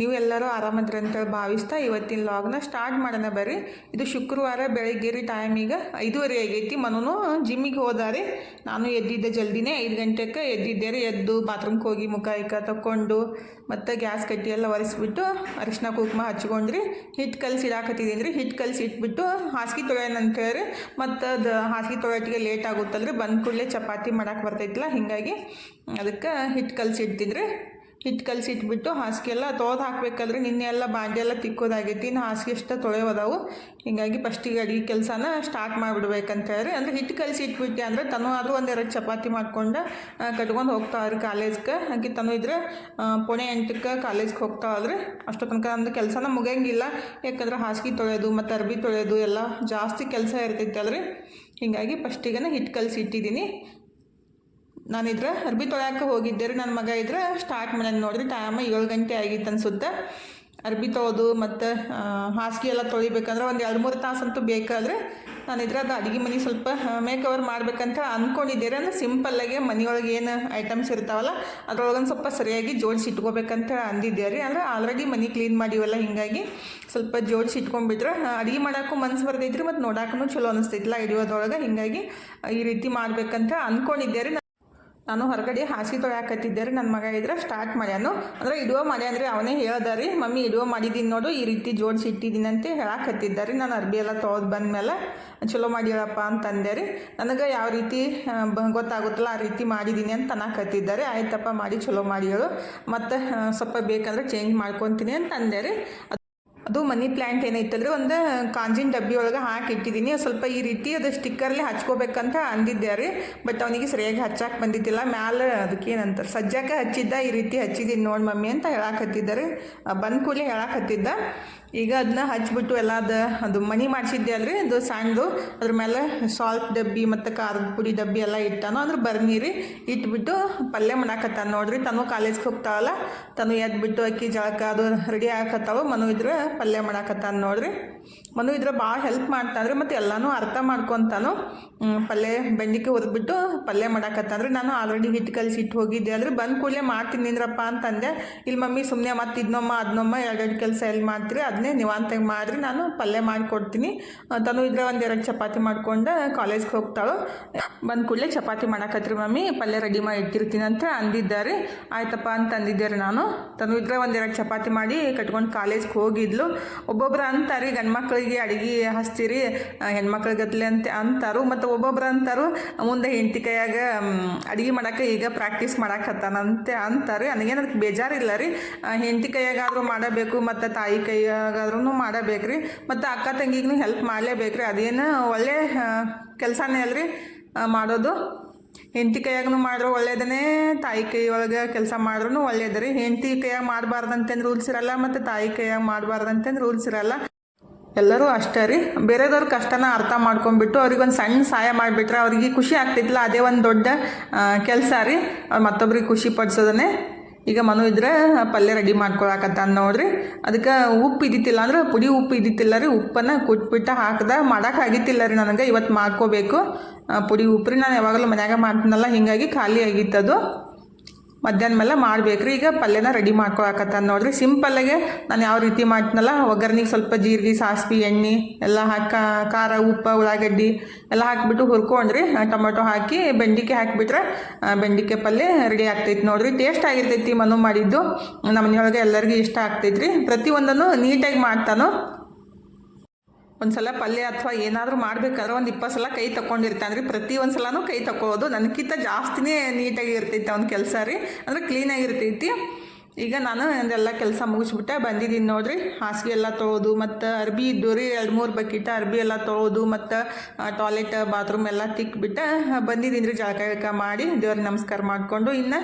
ನೀವು ಎಲ್ಲರೂ ಆರಾಮದ್ರಿ ಅಂತೇಳಿ ಭಾವಿಸ್ತಾ ಇವತ್ತಿನ ಲಾಗ್ನ ಸ್ಟಾರ್ಟ್ ಮಾಡೋಣ ಬರ್ರಿ. ಇದು ಶುಕ್ರವಾರ ಬೆಳಿಗ್ಗೆ ರೀ ಟೈಮ್ ಈಗ ಐದುವರೆ ಆಗೈತಿ. ಮನೂ ಜಿಮ್ಮಿಗೆ ಹೋದಾರಿ. ನಾನು ಎದ್ದಿದ್ದೆ ಜಲ್ದಿನೇ ಐದು ಗಂಟೆಗೆ ಎದ್ದಿದ್ದೆ ರೀ ಎದ್ದು ಬಾತ್ರೂಮ್ಗೆ ಹೋಗಿ ಮುಖ ಇಕ್ಕ ತಗೊಂಡು ಮತ್ತು ಗ್ಯಾಸ್ ಕಟ್ಟಿ ಎಲ್ಲ ಒರೆಸ್ಬಿಟ್ಟು ಅರಿಶಿನ ಕುಂಕುಮ ಹಚ್ಕೊಂಡ್ರಿ. ಹಿಟ್ಟು ಕಲಸಿ ಇಡಾಕತ್ತಿದ್ದೀನಿ ರೀ ಹಿಟ್ಟು ಕಲಸಿ ಇಟ್ಬಿಟ್ಟು ಹಾಸಿಗೆ ತೊಳೆಯೋಣ ಅಂತ ಹೇಳಿ ಮತ್ತು ಅದು ಹಾಸಿಗೆ ತೊಳೆಯೋಟಿಗೆ ಲೇಟ್ ಆಗುತ್ತಲ್ರಿ. ಬಂದ ಕೂಡಲೇ ಚಪಾತಿ ಮಾಡೋಕೆ ಬರ್ತೈತಿಲ್ಲ ಹೀಗಾಗಿ ಅದಕ್ಕೆ ಹಿಟ್ಟು ಕಲಸಿ ಇಡ್ತಿದ್ರಿ ಹಿಟ್ಟು ಕಲಸಿ ಇಟ್ಬಿಟ್ಟು ಹಾಸಿಗೆ ಎಲ್ಲ ತೊಳೆದು ಹಾಕ್ಬೇಕಾದ್ರೆ ನಿನ್ನೆ ಎಲ್ಲ ಬಾಂಡೆ ಎಲ್ಲ ತಿಕ್ಕೋದಾಗೈತಿ, ಇನ್ನು ಹಾಸಿಗೆ ಇಷ್ಟ ತೊಳೆಯೋದಾವು. ಹೀಗಾಗಿ ಫಸ್ಟಿಗೆ ಅಡುಗೆ ಕೆಲಸನ ಸ್ಟಾರ್ಟ್ ಮಾಡಿಬಿಡ್ಬೇಕಂತ ಹೇಳಿ, ಅಂದರೆ ಹಿಟ್ಟು ಕಲಸಿ ಇಟ್ಬಿಟ್ಟೆ ಅಂದರೆ ತನು ಆದರೂ ಒಂದೆರಡು ಚಪಾತಿ ಮಾಡ್ಕೊಂಡು ಕಟ್ಕೊಂಡು ಹೋಗ್ತಾವ್ರಿ ಕಾಲೇಜ್ಗೆ. ಹಾಗೆ ತನು ಇದ್ರೆ ಪುಣೆ ಎಂಟಕ್ಕೆ ಕಾಲೇಜ್ಗೆ ಹೋಗ್ತಾವಲ್ರಿ ಅಷ್ಟು ತನಕ ನಮ್ದು ಕೆಲಸನ ಮುಗಿಯಂಗಿಲ್ಲ. ಯಾಕಂದ್ರೆ ಹಾಸಿಗೆ ತೊಳೆಯೋದು, ಮತ್ತು ಅರ್ಬಿ ತೊಳೆಯೋದು ಎಲ್ಲ ಜಾಸ್ತಿ ಕೆಲಸ ಇರ್ತೈತೆ ಅಲ್ರಿ ಹೀಗಾಗಿ ಫಸ್ಟಿಗೆ ಹಿಟ್ಟು ಕಲಸಿ ಇಟ್ಟಿದ್ದೀನಿ ನಾನಿದ್ರೆ ಅರ್ಬಿ ತೊಳ್ಯಾಕೆ ಹೋಗಿದ್ದೆ ರೀ ನನ್ನ ಮಗ ಇದ್ರೆ ಸ್ಟಾರ್ಟ್ ಮಾಡ್ಯಾನ ನೋಡ್ರಿ ಟೈಮ್ ಏಳು ಗಂಟೆ ಆಗಿತ್ತು ಅನ್ಸುತ್ತೆ ಅರ್ಬಿ ತೊಳೆದು ಮತ್ತು ಹಾಸಿಗೆ ಎಲ್ಲ ತೊಳಿಬೇಕಂದ್ರೆ ಒಂದು ಎರಡು ಮೂರು ತಾಸಂತೂ ಬೇಕಾದರೆ ನಾನಿದ್ರೆ ಅದು ಅಡುಗೆ ಮನೆ ಸ್ವಲ್ಪ ಮೇಕ್ ಓವರ್ ಮಾಡ್ಬೇಕಂತ ಅಂದ್ಕೊಂಡಿದ್ದೆ ರೀ, ಅಂದ್ರೆ ಸಿಂಪಲ್ಲಾಗೆ ಮನೆಯೊಳಗೆ ಏನು ಐಟಮ್ಸ್ ಇರ್ತಾವಲ್ಲ, ಅದ್ರೊಳಗೊಂದು ಸ್ವಲ್ಪ ಸರಿಯಾಗಿ ಜೋಡಿಸಿ ಇಟ್ಕೋಬೇಕಂತ ಅಂದಿದ್ದೆ ರೀ, ಅಂದ್ರೆ ಆಲ್ರೆಡಿ ಮನೆ ಕ್ಲೀನ್ ಮಾಡಿವಲ್ಲ, ಹೀಗಾಗಿ ಸ್ವಲ್ಪ ಜೋಡಿಸಿ ಇಟ್ಕೊಂಡ್ಬಿಟ್ರೆ ಅಡುಗೆ ಮಾಡೋಕ್ಕೂ ಮನ್ಸು ಬರ್ತೈತ್ರಿ ಮತ್ತು ನೋಡಕ್ಕೂ ಚಲೋ ಅನಿಸ್ತೈತಿಲ್ಲ ಹಿಡಿಯೋದ್ರೊಳಗೆ. ಹೀಗಾಗಿ ಈ ರೀತಿ ಮಾಡ್ಬೇಕಂತ ಅಂದ್ಕೊಂಡಿದ್ದೆ ರೀ ನಾನು ಹೊರಗಡೆ ಹಾಸಿಗೆ ತೊಳ್ಯಾಕತ್ತಿದ್ದೆ ರೀ ನನ್ನ ಮಗ ಇದ್ರೆ ಸ್ಟಾರ್ಟ್ ಮಾಡ್ಯಾನು. ಅಂದ್ರೆ ಇಡುವ ಅಂದ್ರೆ ಅವನೇ ಹೇಳ್ದ ರೀ ಮಮ್ಮಿ ಇಡುವ ಮಾಡಿದೀನಿ ನೋಡು, ಈ ರೀತಿ ಜೋಡಿಸಿ ಇಟ್ಟಿದ್ದೀನಿ ಅಂತ ಹೇಳಾಕತ್ತಿದ್ದ ರೀ ನಾನು ಅರ್ಬಿ ಎಲ್ಲ ತೊಳೆದು ಬಂದಮೇಲೆ, ಚಲೋ ಮಾಡಿಳಪ್ಪ ಅಂತಂದೆ ರೀ ನನಗೆ ಯಾವ ರೀತಿ ಗೊತ್ತಾಗುತ್ತಲ್ಲ, ಆ ರೀತಿ ಮಾಡಿದ್ದೀನಿ ಅಂತ ಅನ್ನಕತ್ತಿದ್ದಾರೆ. ಆಯ್ತಪ್ಪ, ಮಾಡಿ, ಚಲೋ ಮಾಡಿ ಹೇಳು. ಮತ್ತು ಸ್ವಲ್ಪ ಬೇಕಂದ್ರೆ ಚೇಂಜ್ ಮಾಡ್ಕೊತೀನಿ ಅಂತ ಅಂದೆ ರೀ ಅದು ಮನಿ ಪ್ಲ್ಯಾಂಟ್ ಏನೈತಂದ್ರೆ ಒಂದು ಕಾಂಜಿನ ಡಬ್ಬಿ ಒಳಗೆ ಹಾಕಿ ಇಟ್ಟಿದ್ದೀನಿ. ಸ್ವಲ್ಪ ಈ ರೀತಿ ಅದು ಸ್ಟಿಕ್ಕರ್ಲಿ ಹಚ್ಕೋಬೇಕಂತ ಅಂದಿದ್ದೆ ರೀ. ಬಟ್ ಅವನಿಗೆ ಸರಿಯಾಗಿ ಹಚ್ಚಕ್ಕೆ ಬಂದಿದ್ದಿಲ್ಲ. ಮ್ಯಾಲೆ ಅದಕ್ಕೆ ಏನಂತಾರೆ ಸಜ್ಜಕ್ಕೆ ಹಚ್ಚಿದ್ದ ಈ ರೀತಿ ಹಚ್ಚಿದ್ದೀನಿ ನೋಡಿ ಮಮ್ಮಿ ಅಂತ ಹೇಳಕ್ಕೆ ಹತ್ತಿದ್ದಾರೆ ಬಂದ ಕೂಡಲೇ ಹೇಳಾಕತ್ತಿದ್ದ ಈಗ ಅದನ್ನ ಹಚ್ಚಿಬಿಟ್ಟು ಎಲ್ಲ ಅದು ಅದು ಮನಿ ಮಾಡಿಸಿದ್ದೆ ಅಲ್ರಿ, ಅದು ಸಣ್ಣದು. ಅದ್ರ ಮೇಲೆ ಸಾಲ್ಟ್ ಡಬ್ಬಿ ಮತ್ತು ಖಾರದ ಪುಡಿ ಡಬ್ಬಿ ಎಲ್ಲ ಇಟ್ಟಾನು. ಅಂದ್ರೆ ಬರ್ನೀರಿ ಇಟ್ಬಿಟ್ಟು ಪಲ್ಯ ಮಾಡಾಕತ್ತಾನ ನೋಡ್ರಿ. ತನು ಕಾಲೇಜ್ಗೆ ಹೋಗ್ತಾವಲ್ಲ ತನು ಎದ್ಬಿಟ್ಟು ಅಕ್ಕಿ ಜಳಕ ಅದು ರೆಡಿ ಆಗಕತ್ತಾವ ಮನು ಇದ್ರೆ ಪಲ್ಯ ಮಾಡಾಕತ್ತಾನ ನೋಡ್ರಿ. ಮನು ಇದ್ರೆ ಭಾಳ ಹೆಲ್ಪ್ ಮಾಡ್ತಾನ್ರಿ ಮತ್ತು ಎಲ್ಲನೂ ಅರ್ಥ ಮಾಡ್ಕೊತಾನು. ಪಲ್ಯ ಬೆಂಡಿಕೆ ಹುರಿದ್ಬಿಟ್ಟು ಪಲ್ಯ ಮಾಡಾಕತ್ತಂದ್ರೆ ನಾನು ಆಲ್ರೆಡಿ ಹಿಟ್ಟು ಕಲಿಸಿ ಇಟ್ಟು ಹೋಗಿದ್ದೆ ಅಂದ್ರೆ ಬಂದ ಕೂಡಲೇ ಮಾಡ್ತೀನಿ ನಿಂದ್ರಪ್ಪ ಅಂತಂದೆ. ಇಲ್ಲಿ ಮಮ್ಮಿ ಸುಮ್ಮನೆ ಮತ್ತೆ ಇದನ್ನೊಮ್ಮ ಅದನ್ನೊಮ್ಮ ಎರಡೆರಡು ಕೆಲಸ ಎಲ್ಲಿ ಮಾಡ್ತೀರಿ ಅದನ್ನೇ ನಿವಾಂತಾಗಿ ಮಾಡಿರಿ. ನಾನು ಪಲ್ಯ ಮಾಡಿಕೊಡ್ತೀನಿ. ತಾನು ಇದ್ರೆ ಎರಡು ಚಪಾತಿ ಮಾಡ್ಕೊಂಡು ಕಾಲೇಜ್ಗೆ ಹೋಗ್ತಾಳು. ಬಂದ ಕೂಡಲೇ ಚಪಾತಿ ಮಾಡಾಕತ್ತೀರಿ ಮಮ್ಮಿ. ಪಲ್ಯ ರೆಡಿ ಮಾಡಿ ಇಟ್ಟಿರ್ತೀನಿ ಅಂತ ಅಂದಿದ್ದಾರೆ. ಆಯ್ತಪ್ಪ ಅಂತ ಅಂದಿದ್ದೆ ನಾನು. ತಾನು ಇದ್ರೆ ಒಂದೆರಡು ಚಪಾತಿ ಮಾಡಿ ಕಟ್ಕೊಂಡು ಕಾಲೇಜ್ಗೆ ಹೋಗಿದ್ಲು. ಒಬ್ಬೊಬ್ರು ಅಂತಾರೆ ಗಂಡು ಮಕ್ಕಳಿಗೆ ಅಡುಗೆ ಹಚ್ತೀರಿ ಹೆಣ್ಮಕ್ಳ ಗತ್ಲೆ ಅಂತ ಅಂತಾರು, ಮತ್ತು ಒಬ್ಬೊಬ್ರು ಅಂತಾರು, ಮುಂದೆ ಹೆಂಡತಿ ಕೈಯಾಗ ಅಡುಗೆ ಮಾಡೋಕೆ ಈಗ ಪ್ರಾಕ್ಟೀಸ್ ಮಾಡಾಕತ್ತಾನಂತೆ ಅಂತಾರೆ. ನನಗೇನು ಅದಕ್ಕೆ ಬೇಜಾರಿಲ್ಲ ರೀ. ಹೆಂಡತಿ ಕೈಯಾಗಾದರೂ ಮಾಡಬೇಕು, ಮತ್ತು ತಾಯಿ ಕೈಯಾಗಾದ್ರೂ ಮಾಡಬೇಕು ರೀ ಮತ್ತು ಅಕ್ಕ ತಂಗಿಗೂ ಹೆಲ್ಪ್ ಮಾಡಲೇಬೇಕು ರೀ ಅದೇನು ಒಳ್ಳೆ ಕೆಲಸನೇ ಅಲ್ರಿ ಮಾಡೋದು. ಹೆಂಡತಿ ಕೈಯಾಗೂ ಮಾಡ್ರು ಒಳ್ಳೇದನೇ ತಾಯಿ ಕೈ ಒಳಗೆ ಕೆಲಸ ಮಾಡ್ರೂ ಒಳ್ಳೇದು ರೀ. ಹೆಂಡತಿ ಕೈಯಾಗ ಮಾಡಬಾರ್ದಂತಂದು ರೂಲ್ಸ್ ಇರಲ್ಲ, ಮತ್ತು ತಾಯಿ ಕೈಯಾಗ ಮಾಡಬಾರ್ದಂತೆ ರೂಲ್ಸ್ ಇರಲ್ಲ. ಎಲ್ಲರೂ ಅಷ್ಟೇ ರೀ. ಬೇರೆದವ್ರ ಕಷ್ಟನ ಅರ್ಥ ಮಾಡ್ಕೊಂಡ್ಬಿಟ್ಟು ಅವ್ರಿಗೊಂದು ಸಣ್ಣ ಸಹಾಯ ಮಾಡಿಬಿಟ್ರೆ ಅವ್ರಿಗೆ ಖುಷಿ ಆಗ್ತಿತ್ತಲ್ಲ ಅದೇ ಒಂದು ದೊಡ್ಡ ಕೆಲಸ ರೀ. ಮತ್ತೊಬ್ರಿಗೆ ಖುಷಿ ಪಡಿಸೋದನ್ನೇ ಈಗ ಮನು ಇದ್ರೆ ಪಲ್ಯ ರೆಡಿ ಮಾಡ್ಕೊಳಕತ್ತ ನೋಡ್ರಿ. ಅದಕ್ಕೆ ಉಪ್ಪು ಇದ್ದಿತ್ತಿಲ್ಲ ಅಂದ್ರೆ ಪುಡಿ ಉಪ್ಪು ಇದ್ದಿತ್ತಿಲ್ಲ ರೀ. ಉಪ್ಪನ್ನು ಕುಟ್ಬಿಟ್ಟು ಹಾಕ್ದ. ಮಾಡೋಕ್ಕಾಗಿತ್ತಿಲ್ಲ ರೀ ನನಗೆ. ಇವತ್ತು ಮಾಡ್ಕೋಬೇಕು. ಪುಡಿ ಉಪ್ಪು ರೀ. ನಾನು ಯಾವಾಗಲೂ ಮನ್ಯಾಗ ಮಾಡ್ತೀನಲ್ಲ. ಹೀಗಾಗಿ ಖಾಲಿ ಆಗಿತ್ತದು. ಮಧ್ಯಾಹ್ನ ಮೇಲೆ ಮಾಡ್ಬೇಕ್ರಿ. ಈಗ ಪಲ್ಯನ ರೆಡಿ ಮಾಡ್ಕೊಳಕತ್ತಾನ ನೋಡ್ರಿ. ಸಿಂಪಲ್ಲಾಗೆ ನಾನು ಯಾವ ರೀತಿ ಮಾಡ್ತೀನಲ್ಲ ಒಗ್ಗರ್ನಿಗೆ ಸ್ವಲ್ಪ ಜೀರಿಗೆ, ಸಾಸ್ವಿ, ಎಣ್ಣೆ, ಎಲ್ಲ ಹಾಕ, ಖಾರ, ಉಪ್ಪು, ಉಳ್ಳಾಗಡ್ಡಿ ಎಲ್ಲ ಹಾಕಿಬಿಟ್ಟು ಹುರ್ಕೊಂಡ್ರಿ. ಟೊಮೆಟೊ ಹಾಕಿ, ಬೆಂಡಿಕೆ ಹಾಕಿಬಿಟ್ರೆ ಬೆಂಡಿಕೆ ಪಲ್ಯ ರೆಡಿ ಆಗ್ತೈತಿ ನೋಡ್ರಿ. ಟೇಸ್ಟ್ ಆಗಿರ್ತೈತಿ ಮನು ಮಾಡಿದ್ದು. ನಮ್ಮ ಮನೆಯೊಳಗೆ ಎಲ್ಲರಿಗೂ ಇಷ್ಟ ಆಗ್ತೈತ್ರಿ. ಪ್ರತಿಯೊಂದನ್ನು ನೀಟಾಗಿ ಮಾಡ್ತಾನು ಒಂದ್ಸಲ ಪಲ್ಯ ಅಥವಾ ಏನಾದರೂ ಮಾಡ್ಬೇಕಾದ್ರೆ ಒಂದು ಇಪ್ಪತ್ತು ಸಲ ಕೈ ತಗೊಂಡಿರ್ತಾನೆ ರೀ ಪ್ರತಿ ಒಂದು ಸಲನೂ ಕೈ ತಗೊಳ್ಳೋದು ನನಗಿಂತ ಜಾಸ್ತಿನೇ ನೀಟಾಗಿ ಇರ್ತೈತೆ ಅವ್ನ ಕೆಲಸ ರೀ. ಅಂದರೆ ಕ್ಲೀನಾಗಿರ್ತೈತಿ ಈಗ ನಾನು ಎಲ್ಲ ಕೆಲಸ ಮುಗಿಸ್ಬಿಟ್ಟೆ, ಬಂದಿದ್ದೀನಿ ನೋಡ್ರಿ. ಹಾಸಿಗೆ ಎಲ್ಲ ತೊಳೋದು ಮತ್ತು ಅರ್ಬಿ ಇದ್ದು ರೀ, ಎರಡು ಮೂರು ಬಕೆಟ್ ಅರ್ಬಿ ಎಲ್ಲ ತೊಳೋದು ಮತ್ತು ಟಾಯ್ಲೆಟ್ ಬಾತ್ರೂಮ್ ಎಲ್ಲ ತಿಕ್ಬಿಟ್ಟು. ಬಂದಿದ್ದೀನಿ ರೀ ಜಳಕ ಗಿಳಕ ಮಾಡಿ, ದೇವ್ರಿಗೆ ನಮಸ್ಕಾರ ಮಾಡಿಕೊಂಡು ಇನ್ನು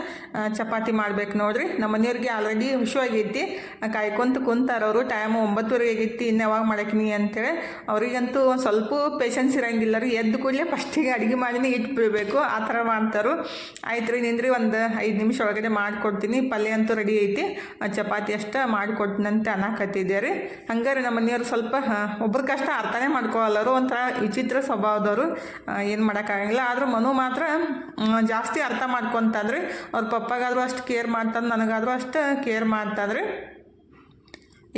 ಚಪಾತಿ ಮಾಡ್ಬೇಕು ನೋಡ್ರಿ. ನಮ್ಮ ಮನೆಯವ್ರಿಗೆ ಆಲ್ರೆಡಿ ಹುಷವಾಗೈತಿ ಕಾಯ್ಕೊಂತ ಕುಂತಾರ ಅವರು ಟೈಮ್ ಒಂಬತ್ತುವರೆಗೆ ಆಗೈತಿ ಇನ್ನು ಯಾವಾಗ ಮಾಡಕ್ನಿ ಅಂತೇಳಿ. ಅವರಿಗಂತೂ ಸ್ವಲ್ಪ ಪೇಷನ್ಸ್ ಇರೋಂಗಿಲ್ಲ ರೀ. ಎದ್ದು ಕೂಡಲೇ ಫಸ್ಟಿಗೆ ಅಡುಗೆ ಮಾಡಿನೇ ಇಟ್ಬಿಡ್ಬೇಕು ಆ ಥರ ಮಾಡ್ತಾರು ಆಯ್ತು ರೀ ನಿಂದ್ರಿ, ಒಂದು ಐದು ನಿಮಿಷ ಒಳಗಡೆ ಮಾಡಿಕೊಡ್ತೀನಿ. ಪಲ್ಯ ಅಂತೂ ರೆಡಿ ಐತಿ ಚಪಾತಿ ಅಷ್ಟ ಮಾಡಿಕೊಟ್ಟನಂತೆ ರೀ ಹಂಗಾರೆ ನಮ್ಮ ಮನೆಯವ್ರು ಸ್ವಲ್ಪ ಒಬ್ರ ಕಷ್ಟ ಅರ್ಥನೇ ಮಾಡ್ಕೊಳ್ಳೋರು ಒಂಥರ ವಿಚಿತ್ರ ಸ್ವಭಾವದವರು ಏನು ಮಾಡೋಕ್ಕಾಗಂಗಿಲ್ಲ ಆದರೂ ಮನು ಮಾತ್ರ ಜಾಸ್ತಿ ಅರ್ಥ ಮಾಡ್ಕೊತಾದ್ರಿ. ಅವ್ರ ಪಪ್ಪಗಾದ್ರೂ ಅಷ್ಟು ಕೇರ್ ಮಾಡ್ತಾನೆ, ನನಗಾದರೂ ಅಷ್ಟು ಕೇರ್ ಮಾಡ್ತಾದ್ರಿ.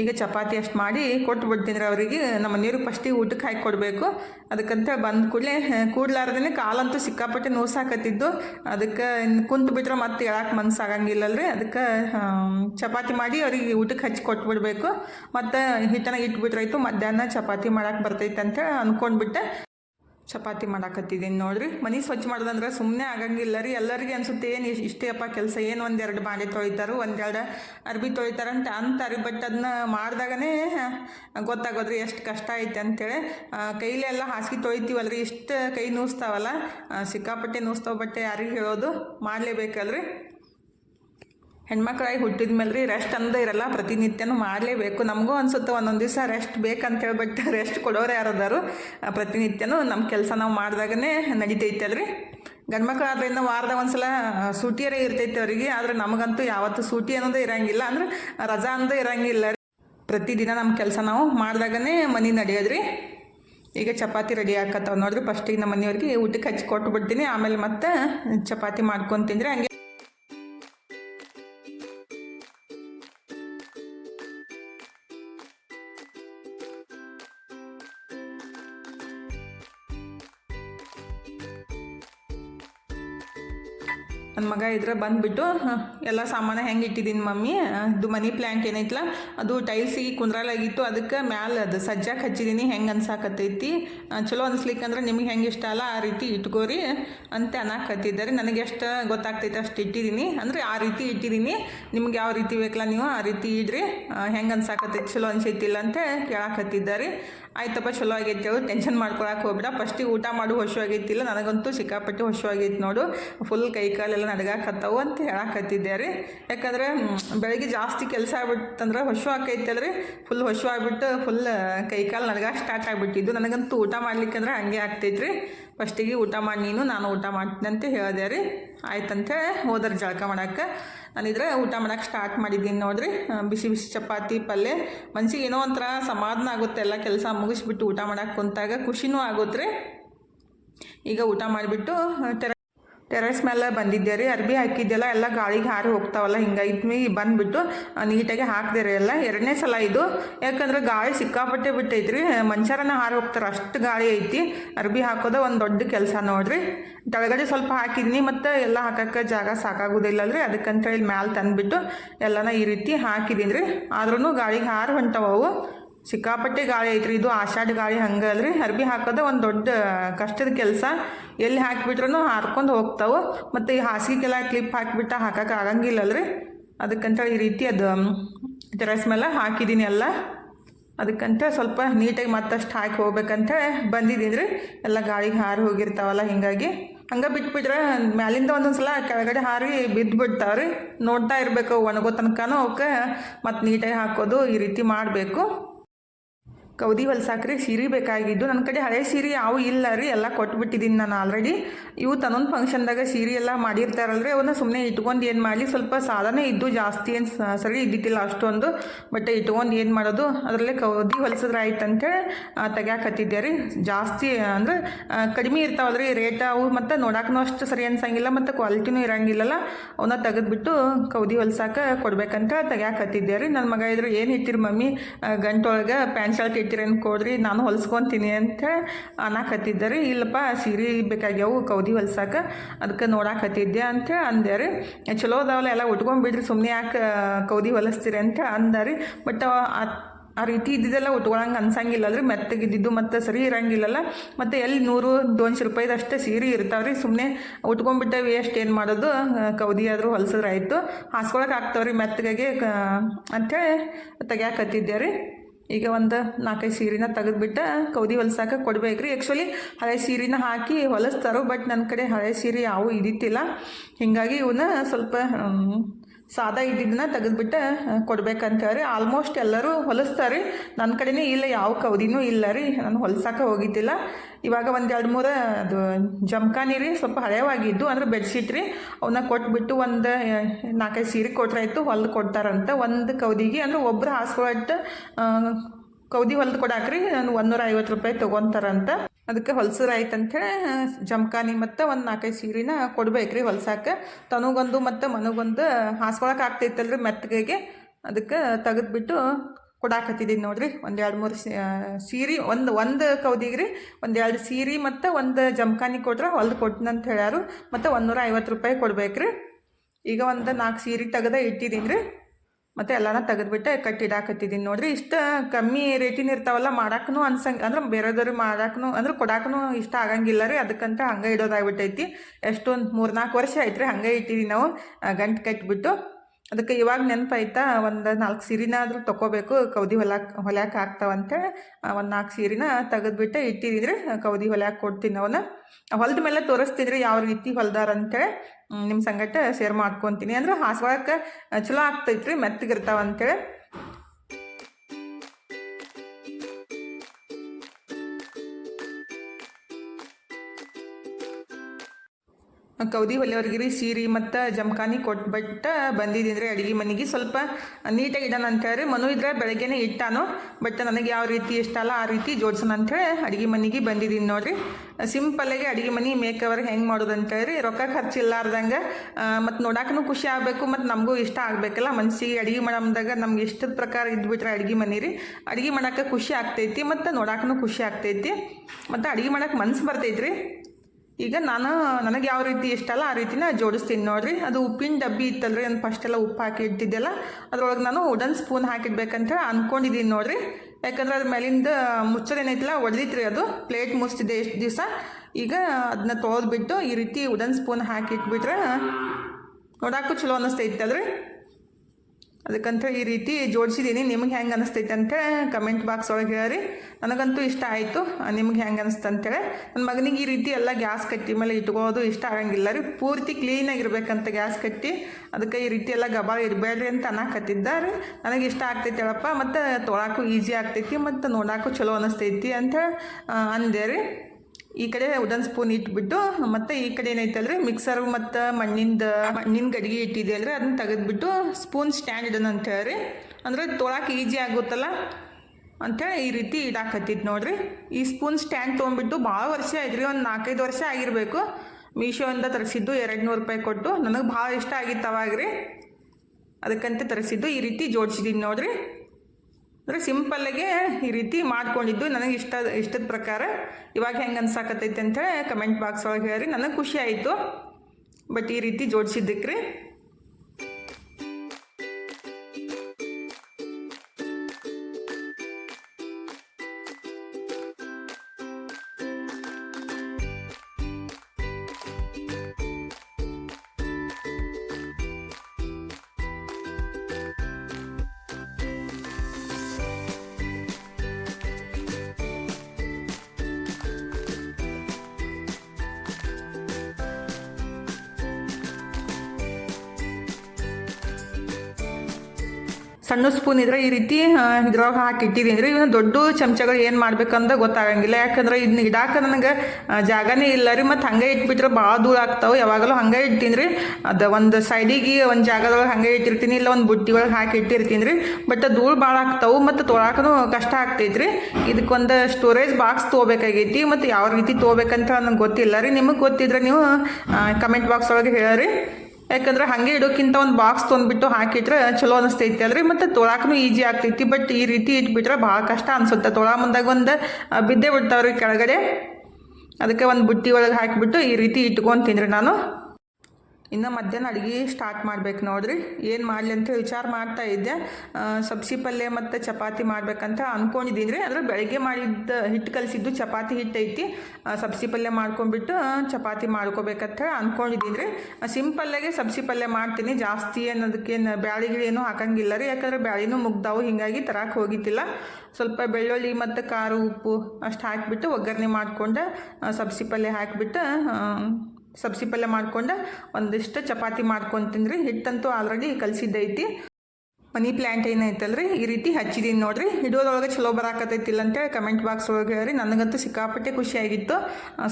ಈಗ ಚಪಾತಿ ಅಷ್ಟು ಮಾಡಿ ಕೊಟ್ಬಿಡ್ತೀನಿ ಅವರಿಗೆ. ನಮ್ಮ ನೀರು ಫಸ್ಟಿಗೆ ಊಟಕ್ಕೆ ಹಾಕಿ ಕೊಡಬೇಕು. ಅದಕ್ಕಂತ ಬಂದ ಕೂಡಲೇ ಕೂಡ್ಲಾರ್ದೇ ಕಾಲಂತೂ ಸಿಕ್ಕಾಪಟ್ಟೆ ನೋಸಾಕತ್ತಿದ್ದು ಅದಕ್ಕೆ ಕುಂತು ಬಿಟ್ರೆ ಮತ್ತೆ ಹೇಳಕ್ಕೆ ಮನ್ಸಾಗಂಗಿಲ್ಲಲ್ರಿ. ಅದಕ್ಕೆ ಚಪಾತಿ ಮಾಡಿ ಅವ್ರಿಗೆ ಊಟಕ್ಕೆ ಹಚ್ಚಿ ಕೊಟ್ಬಿಡ್ಬೇಕು ಮತ್ತು ಹಿಟ್ಟನ ಇಟ್ಬಿಟ್ರಾಯ್ತು. ಮಧ್ಯಾಹ್ನ ಚಪಾತಿ ಮಾಡಕ್ಕೆ ಬರ್ತೈತೆ ಅಂತ ಅಂದ್ಕೊಂಡ್ಬಿಟ್ಟೆ ಚಪಾತಿ ಮಾಡಾಕತ್ತಿದ್ದೀನಿ ನೋಡ್ರಿ. ಮನೆ ಸ್ವಚ್ಛ ಮಾಡೋದಂದ್ರೆ ಸುಮ್ಮನೆ ಆಗಂಗಿಲ್ಲ ರೀ. ಎಲ್ಲರಿಗೆ ಅನ್ಸುತ್ತೆ ಏನು ಇಷ್ಟೇ ಅಪ್ಪ ಕೆಲಸ. ಏನು ಒಂದೆರಡು ಮಾಡಿ ತೊಳಿತಾರು, ಒಂದೆರಡು ಅರ್ಬಿ ತೊಳಿತಾರಂತ ಅಂತಾರೆ. ಬಟ್ ಅದನ್ನ ಮಾಡಿದಾಗನೇ ಗೊತ್ತಾಗೋದ್ರಿ ಎಷ್ಟು ಕಷ್ಟ ಐತೆ ಅಂತೇಳಿ. ಕೈಲೇ ಕೈಲಿ ಎಲ್ಲ ಹಾಸಿಗೆ ರೀ ಇಷ್ಟು ಕೈ ನೂಸ್ತಾವಲ್ಲ ಸಿಕ್ಕಾಪಟ್ಟೆ ನೂಸ್ತಾವ ಬಟ್ಟೆ ಯಾರಿಗೆ ಹೇಳೋದು? ಮಾಡಲೇಬೇಕಲ್ರಿ. ಹೆಣ್ಮಕ್ಳಾಗಿ ಹುಟ್ಟಿದ ಮೇಲೆ ರೀ ರೆಸ್ಟ್ ಅಂದ ಇರಲ್ಲ, ಪ್ರತಿನಿತ್ಯನೂ ಮಾಡಲೇಬೇಕು. ನಮಗೂ ಅನ್ಸುತ್ತೆ ಒಂದೊಂದು ದಿವಸ ರೆಸ್ಟ್ ಬೇಕಂತ ಹೇಳ್ಬಿಟ್ಟು ರೆಸ್ಟ್ ಕೊಡೋರು ಯಾರದಾರು ಪ್ರತಿನಿತ್ಯನೂ ನಮ್ಮ ಕೆಲಸ ನಾವು ಮಾಡಿದಾಗನೇ ನಡೀತೈತಲ್ರಿ ಗಂಡು ಮಕ್ಳು ಆದ್ರಿಂದ ವಾರದಾಗ ಒಂದ್ಸಲ ಸೂಟಿಯರೇ ಇರ್ತೈತೆ ಅವರಿಗೆ, ಆದ್ರೆ ನಮಗಂತೂ ಯಾವತ್ತೂ ಸೂಟಿ ಅನ್ನೋದೇ ಇರಂಗಿಲ್ಲ, ಅಂದ್ರೆ ರಜಾ ಅನ್ನೋದೇ ಇರಂಗಿಲ್ಲ ರೀ. ಪ್ರತಿದಿನ ನಮ್ಮ ಕೆಲಸ ನಾವು ಮಾಡಿದಾಗನೇ ಮನೆ ನಡೆಯೋದ್ರಿ. ಈಗ ಚಪಾತಿ ರೆಡಿ ಆಗತ್ತವ ನೋಡ್ರಿ ಫಸ್ಟಿಗೆ ನಮ್ಮ ಮನೆಯವ್ರಿಗೆ ಊಟಕ್ಕೆ ಹಚ್ಚಿ ಕೊಟ್ಟು ಬಿಡ್ತೀನಿ ಆಮೇಲೆ ಮತ್ತೆ ಚಪಾತಿ ಮಾಡ್ಕೊಂಡು ತಿಂದ್ರೆ ಹಂಗೆ. ಮಗ ಇದ್ರ ಬಂದುಬಿಟ್ಟು ಎಲ್ಲ ಸಾಮಾನು ಹೆಂಗೆ ಇಟ್ಟಿದ್ದೀನಿ ಮಮ್ಮಿ? ಇದು ಮನಿ ಪ್ಲ್ಯಾಂಟ್ ಏನೈತಲ್ಲ ಅದು ಟೈಲ್ಸಿಗೆ ಕುಂದ್ರಲಾಗಿತ್ತು ಅದಕ್ಕೆ ಮ್ಯಾಲೆ ಅದು ಸಜ್ಜಾಕ್ ಹಚ್ಚಿದ್ದೀನಿ ಹೆಂಗೆ ಅನ್ಸಾಕತ್ತೈತಿ? ಚಲೋ ಅನ್ಸ್ಲಿಕ್ಕಂದ್ರೆ ನಿಮಗೆ ಹೆಂಗೆ ಇಷ್ಟ ಅಲ್ಲ ಆ ರೀತಿ ಇಟ್ಕೋರಿ ಅಂತ ಅನ್ನಕತ್ತಿದ್ದಾರೆ. ನನಗೆ ಎಷ್ಟು ಗೊತ್ತಾಗ್ತೈತೆ ಅಷ್ಟು ಇಟ್ಟಿದ್ದೀನಿ ಅಂದರೆ ಆ ರೀತಿ ಇಟ್ಟಿದ್ದೀನಿ ನಿಮ್ಗೆ ಯಾವ ರೀತಿ ಬೇಕಲ್ಲ ನೀವು ಆ ರೀತಿ ಇಡ್ರಿ. ಹೆಂಗೆ ಅನ್ಸಾಕತ್ತೈತಿ, ಚಲೋ ಅನ್ಸೈತಿಲ್ಲ ಅಂತ ಕೇಳಾಕತ್ತಿದ್ದಾರೆ. ಆಯ್ತಪ್ಪ, ಚಲೋ ಆಗೈತೆ ಹೇಳು, ಟೆನ್ಷನ್ ಮಾಡ್ಕೊಳಕ್ಕೆ ಹೋಗ್ಬೇಡ. ಫಸ್ಟಿಗೆ ಊಟ ಮಾಡು, ಹೊಶು ಆಗೈತಿಲ್ಲ. ನನಗಂತೂ ಸಿಕ್ಕಾಪಟ್ಟೆ ಹೊಶು ಆಗೈತೆ ನೋಡು. ಫುಲ್ ಕೈ ಕಾಲೆಲ್ಲ ನಡ್ಗಾಕತ್ತವು ಅಂತ ಹೇಳಕತ್ತಿದ್ದೆ ರೀ ಯಾಕಂದ್ರೆ ಬೆಳಿಗ್ಗೆ ಜಾಸ್ತಿ ಕೆಲಸ ಆಗ್ಬಿಟ್ಟಂದ್ರೆ ಹೊಶು ಆಕೈತಲ್ರಿ. ಫುಲ್ ಹೊಶು ಆಗ್ಬಿಟ್ಟು ಫುಲ್ ಕೈಕಾಲು ನನಗ ಸ್ಟಾರ್ಟ್ ಆಗಿಬಿಟ್ಟಿದ್ದು. ನನಗಂತೂ ಊಟ ಮಾಡ್ಲಿಕ್ಕಂದ್ರೆ ಹಂಗೆ ಆಗ್ತೈತ್ರಿ. ಫಸ್ಟಿಗೆ ಊಟ ಮಾಡಿ ನೀನು, ನಾನು ಊಟ ಮಾಡ್ತೀನಿ ಅಂತ ಹೇಳಿದೆ ರೀ ಆಯ್ತಂತ, ಹೋದ್ರೆ ಜಳಕ ಮಾಡೋಕ್ಕೆ ನಾನಿದ್ರೆ ಊಟ ಮಾಡೋಕ್ಕೆ ಸ್ಟಾರ್ಟ್ ಮಾಡಿದ್ದೀನಿ ನೋಡ್ರಿ. ಬಿಸಿ ಬಿಸಿ ಚಪಾತಿ, ಪಲ್ಯ. ಮನ್ಸಿಗೆ ಏನೋ ಒಂಥರ ಸಮಾಧಾನ ಆಗುತ್ತೆ. ಎಲ್ಲ ಕೆಲಸ ಮುಗಿಸ್ಬಿಟ್ಟು ಊಟ ಮಾಡೋಕ್ಕೆ ಕುಂತಾಗ ಖುಷಿನೂ ಆಗುತ್ತೆ ಈಗ ಊಟ ಮಾಡಿಬಿಟ್ಟು ಟೆರೆಸ್ ಮೇಲೆ ಬಂದಿದ್ದೆ ರೀ. ಅರ್ಬಿ ಹಾಕಿದ್ದೆಲ್ಲ ಎಲ್ಲ ಗಾಳಿಗೆ ಹಾರಿ ಹೋಗ್ತಾವಲ್ಲ ಹಿಂಗಾಗಿ ಬಂದುಬಿಟ್ಟು ನೀಟಾಗಿ ಹಾಕಿದೆ ರೀ ಎಲ್ಲ. ಎರಡನೇ ಸಲ ಇದು. ಯಾಕಂದ್ರೆ ಗಾಳಿ ಸಿಕ್ಕಾಪಟ್ಟೆ ಬಿಟ್ಟೈತ್ರಿ. ಮನುಷ್ಯರನ್ನ ಹಾರಿ ಹೋಗ್ತಾರೆ. ಅಷ್ಟು ಗಾಳಿ ಐತಿ. ಅರ್ಬಿ ಹಾಕೋದು ಒಂದು ದೊಡ್ಡ ಕೆಲಸ ನೋಡ್ರಿ. ಕೆಳಗಡೆ ಸ್ವಲ್ಪ ಹಾಕಿದ್ನಿ, ಮತ್ತು ಎಲ್ಲ ಹಾಕಕ್ಕೆ ಜಾಗ ಸಾಕಾಗೋದಿಲ್ಲ ಅಲ್ರಿ ಅದಕ್ಕಂತ ಹೇಳಿ ಮ್ಯಾಲೆ ತಂದುಬಿಟ್ಟು ಎಲ್ಲನ ಈ ರೀತಿ ಹಾಕಿದ್ದೀನಿ ರೀ ಆದ್ರೂ ಗಾಳಿಗೆ ಹಾರು ಹೊಂಟವು ಸಿಕ್ಕಾಪಟ್ಟೆ ಗಾಳಿ ಐತ್ರಿ. ಇದು ಆಷಾಢ ಗಾಳಿ ಹಂಗೆ ಅಲ್ರಿ ಅರ್ಬಿ ಹಾಕೋದು ಒಂದು ದೊಡ್ಡ ಕಷ್ಟದ ಕೆಲಸ. ಎಲ್ಲಿ ಹಾಕಿಬಿಟ್ರೂ ಹಾರ್ಕೊಂಡು ಹೋಗ್ತಾವೆ. ಮತ್ತು ಈ ಹಾಸಿಗೆಲ್ಲ ಕ್ಲಿಪ್ ಹಾಕಿಬಿಟ್ಟು ಹಾಕಕ್ಕೆ ಆಗಂಗಿಲ್ಲಲ್ರಿ. ಅದಕ್ಕಂತ ಈ ರೀತಿ ಅದು ಡ್ರೆಸ್ ಮೇಲೆ ಹಾಕಿದ್ದೀನಿ ಎಲ್ಲ. ಅದಕ್ಕಂತ ಸ್ವಲ್ಪ ನೀಟಾಗಿ ಮತ್ತಷ್ಟು ಹಾಕಿ ಹೋಗ್ಬೇಕಂತ ಬಂದಿದ್ದೀನಿ ರೀ ಎಲ್ಲ ಗಾಳಿಗೆ ಹಾರಿ ಹೋಗಿರ್ತಾವಲ್ಲ ಹಿಂಗಾಗಿ. ಹಂಗೆ ಬಿಟ್ಬಿಟ್ರೆ ಮ್ಯಾಲಿಂದ ಒಂದೊಂದು ಸಲ ಕೆಳಗಡೆ ಹಾರಿ ಬಿದ್ದು ಬಿಡ್ತಾವ್ರಿ ನೋಡ್ತಾ ಇರಬೇಕು ಒಣಗೋ ತನಕನೂ ಅವಕ್ಕೆ. ಮತ್ತು ನೀಟಾಗಿ ಹಾಕೋದು ಈ ರೀತಿ ಮಾಡಬೇಕು. ಕೌದಿ ಹೊಲ್ಸಾಕ್ರಿ, ಸೀರೆ ಬೇಕಾಗಿದ್ದು. ನನ್ನ ಕಡೆ ಹಳೆ ಸೀರೆ ಯಾವ ಇಲ್ಲ ರೀ, ಎಲ್ಲ ಕೊಟ್ಬಿಟ್ಟಿದ್ದೀನಿ ನಾನು ಆಲ್ರೆಡಿ ಇವು ತನ್ನೊಂದು ಫಂಕ್ಷನ್ದಾಗ ಸೀರೆ ಎಲ್ಲ ಮಾಡಿರ್ತಾರಲ್ರಿ, ಅವನ್ನ ಸುಮ್ಮನೆ ಇಟ್ಕೊಂಡು ಏನು ಮಾಡಲಿ? ಸ್ವಲ್ಪ ಸಾಧನೆ ಇದ್ದು ಜಾಸ್ತಿ ಏನು ಸರಿ ಇದ್ದಿದ್ದಿಲ್ಲ ಅಷ್ಟೊಂದು ಬಟ್ ಇಟ್ಕೊಂಡು ಏನು ಮಾಡೋದು? ಅದರಲ್ಲೇ ಕೌದಿ ಹೊಲ್ಸಿದ್ರೆ ಆಯ್ತು ಅಂತೇಳಿ ತೆಗ್ಯಾಕತ್ತಿದ್ದೆ ರೀ. ಜಾಸ್ತಿ, ಅಂದ್ರೆ ಕಡಿಮೆ ಇರ್ತಾವಲ್ಲ ರೀ ರೇಟ್ ಅವು, ಮತ್ತು ನೋಡಕ್ಕೂ ಅಷ್ಟು ಸರಿ ಅನ್ಸಂಗಿಲ್ಲ, ಮತ್ತು ಕ್ವಾಲಿಟಿನೂ ಇರಂಗಿಲ್ಲಲ್ಲ. ಅವನ್ನ ತೆಗೆದ್ಬಿಟ್ಟು ಕೌದಿ ಹೊಲ್ಸಾಕ ಕೊಡ್ಬೇಕಂತ ತೆಗ್ಯಾಕತ್ತಿದ್ದೆ ರೀ. ನನ್ನ ಮಗ ಇದ್ರು, ಏನು ಇಟ್ಟಿರಿ ಮಮ್ಮಿ? ಗಂಟೊಳಗೆ ಪ್ಯಾಂಟ್ ಶರ್ಟ್ ಇಟ್ಟಿರೇನು ಕೊಡ್ರಿ, ನಾನು ಹೊಲ್ಸ್ಕೊತೀನಿ ಅಂತ ಅನ್ನಕತ್ತಿದ್ದೆ ರೀ ಇಲ್ಲಪ್ಪ, ಸೀರೆ ಬೇಕಾಗ್ಯಾವು, ಕೌದಿ ಹೊಲ್ಸಕ್ಕೆ ಅದಕ್ಕೆ ನೋಡಾಕತ್ತಿದ್ದೆ ಅಂತ ಅಂದೆ ರೀ ಚಲೋ ಅದಾವಲ್ಲ, ಎಲ್ಲ ಉಟ್ಕೊಂಡ್ಬಿಡ್ರಿ ಸುಮ್ಮನೆ ಯಾಕೆ ಕೌದಿ ಹೊಲಿಸ್ತೀರಿ ಅಂತ ಅಂದ ರೀ ಬಟ್ ಆ ರೀತಿ ಇದ್ದಿದ್ದೆಲ್ಲ ಉಟ್ಕೊಳಂಗೆ ಅನ್ಸಂಗಿಲ್ಲ ರೀ ಮೆತ್ತಗಿದ್ದಿದ್ದು ಮತ್ತು ಸರಿ ಇರಂಗಿಲ್ಲಲ್ಲ. ಮತ್ತು ಎಲ್ಲಿ ನೂರು, ದೋನ್ಶೆ ರೂಪಾಯಿದಷ್ಟೇ ಸೀರೆ ಇರ್ತಾವೆ ರೀ ಸುಮ್ಮನೆ ಉಟ್ಕೊಂಡ್ಬಿಟ್ಟೆ ವೇಸ್ಟ್ ಏನು ಮಾಡೋದು, ಕೌದಿ ಆದರೂ ಹೊಲ್ಸಿದ್ರೆ ಆಯಿತು ಹಾಸ್ಕೊಳಕ್ಕೆ ಆಗ್ತಾವೆ ರೀ ಮೆತ್ತಗೆ ಅಂಥೇಳಿ ತೆಗ್ಯಾಕತ್ತಿದ್ದೆ ರೀ ಈಗ ಒಂದು ನಾಲ್ಕೈದು ಸೀರೆನ ತೆಗೆದುಬಿಟ್ಟು ಕೌದಿ ಹೊಲ್ಸಕ್ಕೆ ಕೊಡ್ಬೇಕು ರೀ ಆ್ಯಕ್ಚುಲಿ ಹಳೆ ಸೀರೆನ ಹಾಕಿ ಹೊಲಿಸ್ತಾರೋ ಬಟ್ ನನ್ನ ಕಡೆ ಹಳೆ ಸೀರೆ ಯಾವೂ ಇದ್ದಿತ್ತಿಲ್ಲ ಹೀಗಾಗಿ ಇವನ್ನ ಸ್ವಲ್ಪ ಸಾದಾ ಇದ್ದಿದ್ದನ್ನ ತೆಗೆದ್ಬಿಟ್ಟು ಕೊಡ್ಬೇಕಂತ ಹೇಳಿ ಆಲ್ಮೋಸ್ಟ್ ಎಲ್ಲರೂ ಹೊಲಿಸ್ತಾರೆ. ನನ್ನ ಕಡೆನೇ ಇಲ್ಲ, ಯಾವ ಕವದಿನೂ ಇಲ್ಲ ರೀ. ನಾನು ಹೊಲ್ಸಕ್ಕೆ ಹೋಗಿದ್ದಿಲ್ಲ. ಇವಾಗ ಒಂದು ಎರಡು ಮೂರು, ಅದು, ಜಮ್ಖಾನಿ ರೀ. ಸ್ವಲ್ಪ ಹಳೆಯವಾಗಿದ್ದು, ಅಂದ್ರೆ ಬೆಡ್ಶೀಟ್ ರೀ. ಅವನ್ನ ಕೊಟ್ಬಿಟ್ಟು ಒಂದು ನಾಲ್ಕೈದು ಸೀರೆ ಕೊಟ್ರಾಯ್ತು ಹೊಲ್ದು ಕೊಡ್ತಾರಂತ. ಒಂದು ಕವದಿಗೆ ಅಂದ್ರೆ ಒಬ್ರು ಹಾಸ್ಕೊಟ್ಟು ಕೌದಿ ಹೊಲ್ದು ಕೊಡಾಕ್ರಿ ನಾನು ಒಂದೂರ ಐವತ್ತು ರೂಪಾಯಿ ತೊಗೊತಾರಂತ. ಅದಕ್ಕೆ ಹೊಲ್ಸರಾಯ್ತಂಥೇಳಿ ಆಯ್ತು ಅಂಥೇಳಿ ಜಮಖಾನಿ ಮತ್ತು ಒಂದು ನಾಲ್ಕೈದು ಸೀರೆನ ಕೊಡ್ಬೇಕ್ರಿ ಹೊಲ್ಸಾಕ. ತನಗೊಂದು ಮತ್ತು ಮನಗೊಂದು ಹಾಸ್ಕೊಳಕ್ಕೆ ಆಗ್ತೈತಲ್ರಿ ಮೆತ್ತಗೆಗೆ. ಅದಕ್ಕೆ ತೆಗೆದ್ಬಿಟ್ಟು ಕೊಡಾಕತ್ತಿದ್ದೀನಿ ನೋಡಿರಿ. ಒಂದು ಎರಡು ಮೂರು ಸೀರೆ, ಒಂದು ಒಂದು ಕೌದಿಗೆ ರೀ ಒಂದು ಎರಡು ಸೀರೆ ಮತ್ತು ಒಂದು ಜಮಖಾನಿ ಕೊಟ್ರೆ ಹೊಲ್ದು ಕೊಟ್ಟನಂತ ಹೇಳ್ಯಾರು. ಮತ್ತು ಒಂದೂರ ಐವತ್ತು ರೂಪಾಯಿ ಕೊಡ್ಬೇಕು ರೀ ಈಗ ಒಂದು ನಾಲ್ಕು ಸೀರೆ ತೆಗೆದ ಇಟ್ಟಿದ್ದೀನಿ ರೀ ಮತ್ತು ಎಲ್ಲಾನ ತೆಗೆದ್ಬಿಟ್ಟೆ ಕಟ್ಟಿಡಾಕತ್ತಿದ್ದೀನಿ ನೋಡ್ರಿ. ಇಷ್ಟು ಕಮ್ಮಿ ರೇಟಿನ ಇರ್ತಾವಲ್ಲ ಮಾಡಕ್ಕೂ ಅನ್ಸಂಗೆ, ಅಂದ್ರೆ ಬೇರೆದವ್ರಿಗೆ ಮಾಡಕ್ಕೂ ಅಂದ್ರೆ ಕೊಡಕ್ಕೂ ಇಷ್ಟ ಆಗಂಗಿಲ್ಲ ರೀ. ಅದಕ್ಕಂತ ಹಂಗೆ ಇಡೋದಾಗ್ಬಿಟ್ಟೈತಿ. ಎಷ್ಟೊಂದು ಮೂರು ನಾಲ್ಕು ವರ್ಷ ಆಯ್ತು ರೀ ಹಂಗೆ ಇಟ್ಟಿದ್ದೀನಿ ನಾವು. ಗಂಟು ಕಟ್ಟಿಬಿಟ್ಟು ಅದಕ್ಕೆ ಇವಾಗ ನೆನಪಾಯ್ತಾ, ಒಂದು ನಾಲ್ಕು ಸೀರೆನಾದ್ರೂ ತೊಗೋಬೇಕು ಕೌದಿ ಹೊಲಕ್ಕೆ ಹೊಲ್ಯಾಕೆ ಆಗ್ತಾವಂತೇಳಿ ಒಂದು ನಾಲ್ಕು ಸೀರೆನ ತೆಗೆದ್ಬಿಟ್ಟು ಇಟ್ಟಿದ್ರೆ ಕೌದಿ ಹೊಲ್ಯಾಕೆ ಕೊಡ್ತೀನಿ ಅವನ್ನ. ಹೊಲ್ದ ಮೇಲೆ ತೋರಿಸ್ತಿದ್ರೆ ಯಾವ ರೀತಿ ಹೊಲ್ದಾರ ಅಂತೇಳಿ ನಿಮ್ಮ ಸಂಗಟ ಶೇರ್ ಮಾಡ್ಕೊತೀನಿ. ಅಂದ್ರೆ ಹಾಸ್ಕೊಳಕ್ಕೆ ಚಲೋ ಆಗ್ತೈತ್ರಿ ಮೆತ್ತಗಿರ್ತಾವ ಕೌದಿ ಹೊಲಿಯವ್ರಿಗೆ ರೀ ಸೀರೆ ಮತ್ತು ಜಮಖಾನಿ ಕೊಟ್ಬಿಟ್ಟು ಬಂದಿದ್ದೀನಿ ರೀ ಅಡುಗೆ ಮನೆಗೆ. ಸ್ವಲ್ಪ ನೀಟಾಗಿ ಇಡೋಣ ಅಂತೇಳಿ ಮನು ಇದ್ರೆ ಬೆಳಗ್ಗೆನೇ ಇಟ್ಟಾನು. ಬಟ್ ನನಗೆ ಯಾವ ರೀತಿ ಇಷ್ಟ ಅಲ್ಲ ಆ ರೀತಿ ಜೋಡ್ಸೋಣ ಅಂಥೇಳಿ ಅಡುಗೆ ಮನೆಗೆ ಬಂದಿದ್ದೀನಿ ನೋಡಿರಿ. ಸಿಂಪಲ್ಲಾಗಿ ಅಡುಗೆ ಮನೆ ಮೇಕವರ್ ಹೆಂಗೆ ಮಾಡೋದು ಅಂತೇಳಿ ರೊಕ್ಕ ಖರ್ಚಿಲ್ಲಾರ್ದಂಗೆ ಮತ್ತು ನೋಡಕ್ಕೂ ಖುಷಿ ಆಗಬೇಕು, ಮತ್ತು ನಮಗೂ ಇಷ್ಟ ಆಗಬೇಕಲ್ಲ. ಮನಸ್ಸಿಗೆ ಅಡುಗೆ ಮಾಡಮ್ದಾಗ ನಮ್ಗೆ ಇಷ್ಟದ ಪ್ರಕಾರ ಇದ್ಬಿಟ್ರೆ ಅಡುಗೆ ಮನೆ ರೀ ಅಡುಗೆ ಮಾಡೋಕ್ಕೆ ಖುಷಿ ಆಗ್ತೈತಿ, ಮತ್ತು ನೋಡಕ್ಕೂ ಖುಷಿ ಆಗ್ತೈತಿ. ಮತ್ತು ಅಡುಗೆ ಮಾಡೋಕ್ಕೆ ಮನ್ಸು ಬರ್ತೈತ್ರಿ. ಈಗ ನಾನು, ನನಗೆ ಯಾವ ರೀತಿ ಇಷ್ಟ ಅಲ್ಲ ಆ ರೀತಿನ ಜೋಡಿಸ್ತೀನಿ ನೋಡ್ರಿ. ಅದು ಉಪ್ಪಿನ ಡಬ್ಬಿ ಇತ್ತಲ್ರಿ ನಾನು ಫಸ್ಟ್ ಎಲ್ಲ ಉಪ್ಪು ಹಾಕಿ ಇಟ್ಟಿದ್ದೆಲ್ಲ ಅದ್ರೊಳಗೆ ನಾನು ವುಡನ್ ಸ್ಪೂನ್ ಹಾಕಿಡ್ಬೇಕಂತ ಅಂದ್ಕೊಂಡಿದ್ದೀನಿ ನೋಡ್ರಿ. ಯಾಕಂದ್ರೆ ಅದ್ರ ಮೇಲಿಂದ ಮುಚ್ಚೋದೇನೈತಿಲ್ಲ ರೀ ಅದು. ಪ್ಲೇಟ್ ಮುಚ್ಚಿದೆ ಎಷ್ಟು ದಿವಸ. ಈಗ ಅದನ್ನ ತೊಳೆದ್ಬಿಟ್ಟು ಈ ರೀತಿ ವುಡನ್ ಸ್ಪೂನ್ ಹಾಕಿ ಇಟ್ಬಿಟ್ರೆ ನೋಡೋಕ್ಕೂ ಚಲೋ ಅನ್ನಿಸ್ತೈತೆ ಅಲ್ರಿ ಅದಕ್ಕಂತ ಈ ರೀತಿ ಜೋಡಿಸಿದ್ದೀನಿ. ನಿಮ್ಗೆ ಹೆಂಗೆ ಅನಿಸ್ತೈತೆ ಅಂತೇಳಿ ಕಮೆಂಟ್ ಬಾಕ್ಸ್ ಒಳಗೆ ಹೇಳಿ. ನನಗಂತೂ ಇಷ್ಟ ಆಯಿತು. ನಿಮ್ಗೆ ಹೆಂಗೆ ಅನಿಸ್ತು ಅಂತೇಳಿ ನನ್ನ ಮಗನಿಗೆ ಈ ರೀತಿ ಎಲ್ಲ ಗ್ಯಾಸ್ ಕಟ್ಟಿ ಮೇಲೆ ಇಟ್ಕೋದು ಇಷ್ಟ ಆಗಂಗಿಲ್ಲ ರೀ. ಪೂರ್ತಿ ಕ್ಲೀನಾಗಿರ್ಬೇಕಂತ ಗ್ಯಾಸ್ ಕಟ್ಟಿ. ಅದಕ್ಕೆ ಈ ರೀತಿ ಎಲ್ಲ ಗಬಾಳ ಇರಬೇಡ್ರಿ ಅಂತ ಅನ್ನಕತ್ತಿದ್ದ ರೀ ನನಗೆ ಇಷ್ಟ ಆಗ್ತೈತೆ ಹೇಳಪ್ಪ. ಮತ್ತು ತೊಳಾಕು ಈಸಿ ಆಗ್ತೈತಿ. ಮತ್ತು ನೋಡೋಕ್ಕೂ ಚಲೋ ಅನಿಸ್ತೈತಿ ಅಂತ ಅಂದೆ ರೀ. ಈ ಕಡೆ ಉದನ್ ಸ್ಪೂನ್ ಇಟ್ಬಿಟ್ಟು, ಮತ್ತೆ ಈ ಕಡೆ ಏನೈತಲ್ರಿ ಮಿಕ್ಸರ್ ಮತ್ತು ಮಣ್ಣಿಂದ, ಮಣ್ಣಿನ ಗಡಿಗೆ ಇಟ್ಟಿದೆ ಅಲ್ರಿ ಅದನ್ನ ತೆಗೆದ್ಬಿಟ್ಟು ಸ್ಪೂನ್ ಸ್ಟ್ಯಾಂಡ್ ಅಂತ ಹೇಳ್ರಿ. ಅಂದ್ರೆ ತೊಳಕ್ಕೆ ಈಜಿ ಆಗುತ್ತಲ್ಲ ಅಂಥೇಳಿ ಈ ರೀತಿ ಇಡಾಕತ್ತಿತ್ತು ನೋಡ್ರಿ. ಈ ಸ್ಪೂನ್ ಸ್ಟ್ಯಾಂಡ್ ತೊಗೊಂಡ್ಬಿಟ್ಟು ಭಾಳ ವರ್ಷ ಆಯ್ತು ರೀ, ಒಂದು ನಾಲ್ಕೈದು ವರ್ಷ ಆಗಿರಬೇಕು. ಮೀಶೋಯಿಂದ ತರಿಸಿದ್ದು ಎರಡು ನೂರು ರೂಪಾಯಿ ಕೊಟ್ಟು, ನನಗೆ ಭಾಳ ಇಷ್ಟ ಆಗಿತ್ತು ಅವಾಗ ರೀ ಅದಕ್ಕಂತ ತರಿಸಿದ್ದು ಈ ರೀತಿ ಜೋಡಿಸಿದ್ದೀನಿ ನೋಡ್ರಿ. ಅಂದರೆ ಸಿಂಪಲ್ಲಾಗೆ ಈ ರೀತಿ ಮಾಡ್ಕೊಂಡಿದ್ದು ನನಗೆ ಇಷ್ಟ, ಇಷ್ಟದ ಪ್ರಕಾರ. ಇವಾಗ ಹೆಂಗೆ ಅನ್ಸಾಕತ್ತೈತೆ ಅಂತೇಳಿ ಕಮೆಂಟ್ ಬಾಕ್ಸ್ ಒಳಗೆ ಹೇಳಿ. ನನಗೆ ಖುಷಿ ಆಯಿತು. ಬಟ್ ಈ ರೀತಿ ಜೋಡಿಸಿದ್ದಕ್ಕೆ ರೀ ಸಣ್ಣ ಸ್ಪೂನ್ ಇದ್ರೆ ಈ ರೀತಿ ಇದ್ರೊಳಗೆ ಹಾಕಿ ರೀ ಇವನು ದೊಡ್ಡ ಚಮಚಗಳು ಏನು ಮಾಡ್ಬೇಕಂತ ಗೊತ್ತಾಗಂಗಿಲ್ಲ. ಯಾಕಂದ್ರೆ ಇದನ್ನ ಇಡಾಕ ನನಗೆ ಜಾಗನೇ ಇಲ್ಲ ರೀ. ಮತ್ತು ಹಂಗೆ ಇಟ್ಬಿಟ್ರೆ ಭಾಳ ದೂರ ಆಗ್ತಾವೆ. ಯಾವಾಗಲೂ ಹಂಗೆ ಇಟ್ಟೀನಿ ರೀ. ಅದು ಒಂದು ಸೈಡಿಗೆ ಒಂದು ಜಾಗದೊಳಗೆ ಹಂಗೆ ಇಟ್ಟಿರ್ತೀನಿ. ಇಲ್ಲ ಒಂದು ಬುಟ್ಟಿ ಒಳಗೆ ಹಾಕಿ ಇಟ್ಟಿರ್ತೀನಿ ರೀ. ಬಟ್ ಧೂಳು ಭಾಳ ಆಗ್ತಾವೆ. ಮತ್ತು ತೊಳಾಕನು ಕಷ್ಟ ಆಗ್ತೈತಿ ರೀ ಇದಕ್ಕೊಂದು ಸ್ಟೋರೇಜ್ ಬಾಕ್ಸ್ ತೊಗೋಬೇಕಾಗೈತಿ. ಮತ್ತು ಯಾವ ರೀತಿ ತೊಗೋಬೇಕಂತ ನನಗೆ ಗೊತ್ತಿಲ್ಲ ರೀ. ನಿಮಗೆ ಗೊತ್ತಿದ್ರೆ ನೀವು ಕಮೆಂಟ್ ಬಾಕ್ಸ್ ಒಳಗೆ ಹೇಳ್ರಿ ಯಾಕಂದ್ರೆ ಹಾಗೆ ಇಡೋಕ್ಕಿಂತ ಒಂದು ಬಾಕ್ಸ್ ತೊಗೊಂಡ್ಬಿಟ್ಟು ಹಾಕಿಟ್ರೆ ಚಲೋ ಅನಿಸ್ತೈತಿ. ಅಲ್ರಿ ಮತ್ತು ತೊಳಾಕೂ ಈಜಿ ಆಗ್ತೈತಿ. ಬಟ್ ಈ ರೀತಿ ಇಟ್ಬಿಟ್ರೆ ಭಾಳ ಕಷ್ಟ ಅನ್ಸುತ್ತೆ. ತೊಳ ಮುಂದಾಗ ಒಂದು ಬಿದ್ದೆ ಬಿದ್ದೇ ಬಿಡ್ತಾವ್ರಿ ಕೆಳಗಡೆ. ಅದಕ್ಕೆ ಒಂದು ಬುಟ್ಟಿ ಒಳಗೆ ಹಾಕಿಬಿಟ್ಟು ಈ ರೀತಿ ಇಟ್ಕೊಂಡು ತಿಂದ್ರೆ ನಾನು. ಇನ್ನು ಮಧ್ಯಾಹ್ನ ಅಡುಗೆ ಸ್ಟಾರ್ಟ್ ಮಾಡ್ಬೇಕು ನೋಡ್ರಿ. ಏನು ಮಾಡಲಿ ಅಂತ ವಿಚಾರ ಮಾಡ್ತಾ ಇದ್ದೆ. ಸಬ್ಸಿ ಪಲ್ಯ ಮತ್ತು ಚಪಾತಿ ಮಾಡ್ಬೇಕಂತ ಅಂದ್ಕೊಂಡಿದ್ದೀನಿ ರೀ ಅಂದರೆ ಬೆಳಗ್ಗೆ ಮಾಡಿದ್ದ ಹಿಟ್ಟು ಕಲಿಸಿದ್ದು ಚಪಾತಿ ಹಿಟ್ಟು ಐತಿ. ಸಬ್ಸಿ ಪಲ್ಯ ಮಾಡ್ಕೊಂಡ್ಬಿಟ್ಟು ಚಪಾತಿ ಮಾಡ್ಕೋಬೇಕಂತ ಅಂದ್ಕೊಂಡಿದ್ದೀನಿ ರೀ ಸಿಂಪಲ್ಲಾಗೆ ಸಬ್ಸಿ ಪಲ್ಯ ಮಾಡ್ತೀನಿ. ಜಾಸ್ತಿ ಏನು ಅದಕ್ಕೇನು ಬ್ಯಾಳಿಗಳು ಏನೂ ಹಾಕಂಗಿಲ್ಲ ರೀ. ಯಾಕಂದ್ರೆ ಬ್ಯಾಳಿನೂ ಮುಗ್ದಾವು. ಹೀಗಾಗಿ ತರಕ್ಕೆ ಹೋಗಿದ್ದಿಲ್ಲ. ಸ್ವಲ್ಪ ಬೆಳ್ಳುಳ್ಳಿ ಮತ್ತು ಖಾರ ಉಪ್ಪು ಅಷ್ಟು ಹಾಕಿಬಿಟ್ಟು ಒಗ್ಗರಣೆ ಮಾಡ್ಕೊಂಡು ಸಬ್ಸಿ ಪಲ್ಯ ಹಾಕಿಬಿಟ್ಟು ಸಬ್ಸಿ ಪಲ್ಯ ಮಾಡ್ಕೊಂಡು ಒಂದಿಷ್ಟು ಚಪಾತಿ ಮಾಡ್ಕೊಂಡು ತಿಂದ್ರಿ. ಹಿಟ್ಟಂತೂ ಆಲ್ರೆಡಿ ಕಲಸಿದ್ದೈತಿ. ಮನಿ ಪ್ಲ್ಯಾಂಟ್ ಏನೈತಲ್ರಿ? ಈ ರೀತಿ ಹಚ್ಚಿದೀನಿ ನೋಡ್ರಿ. ಹಿಡಿಯೋದ್ರೊಳಗೆ ಚಲೋ ಬರಾಕತೈತಿಲ್ಲ ಅಂತೇಳಿ ಕಮೆಂಟ್ ಬಾಕ್ಸ್ ಒಳಗೆ ಹೇಳ್ರಿ. ನನಗಂತೂ ಸಿಕ್ಕಾಪಟ್ಟೆ ಖುಷಿ ಆಗಿತ್ತು.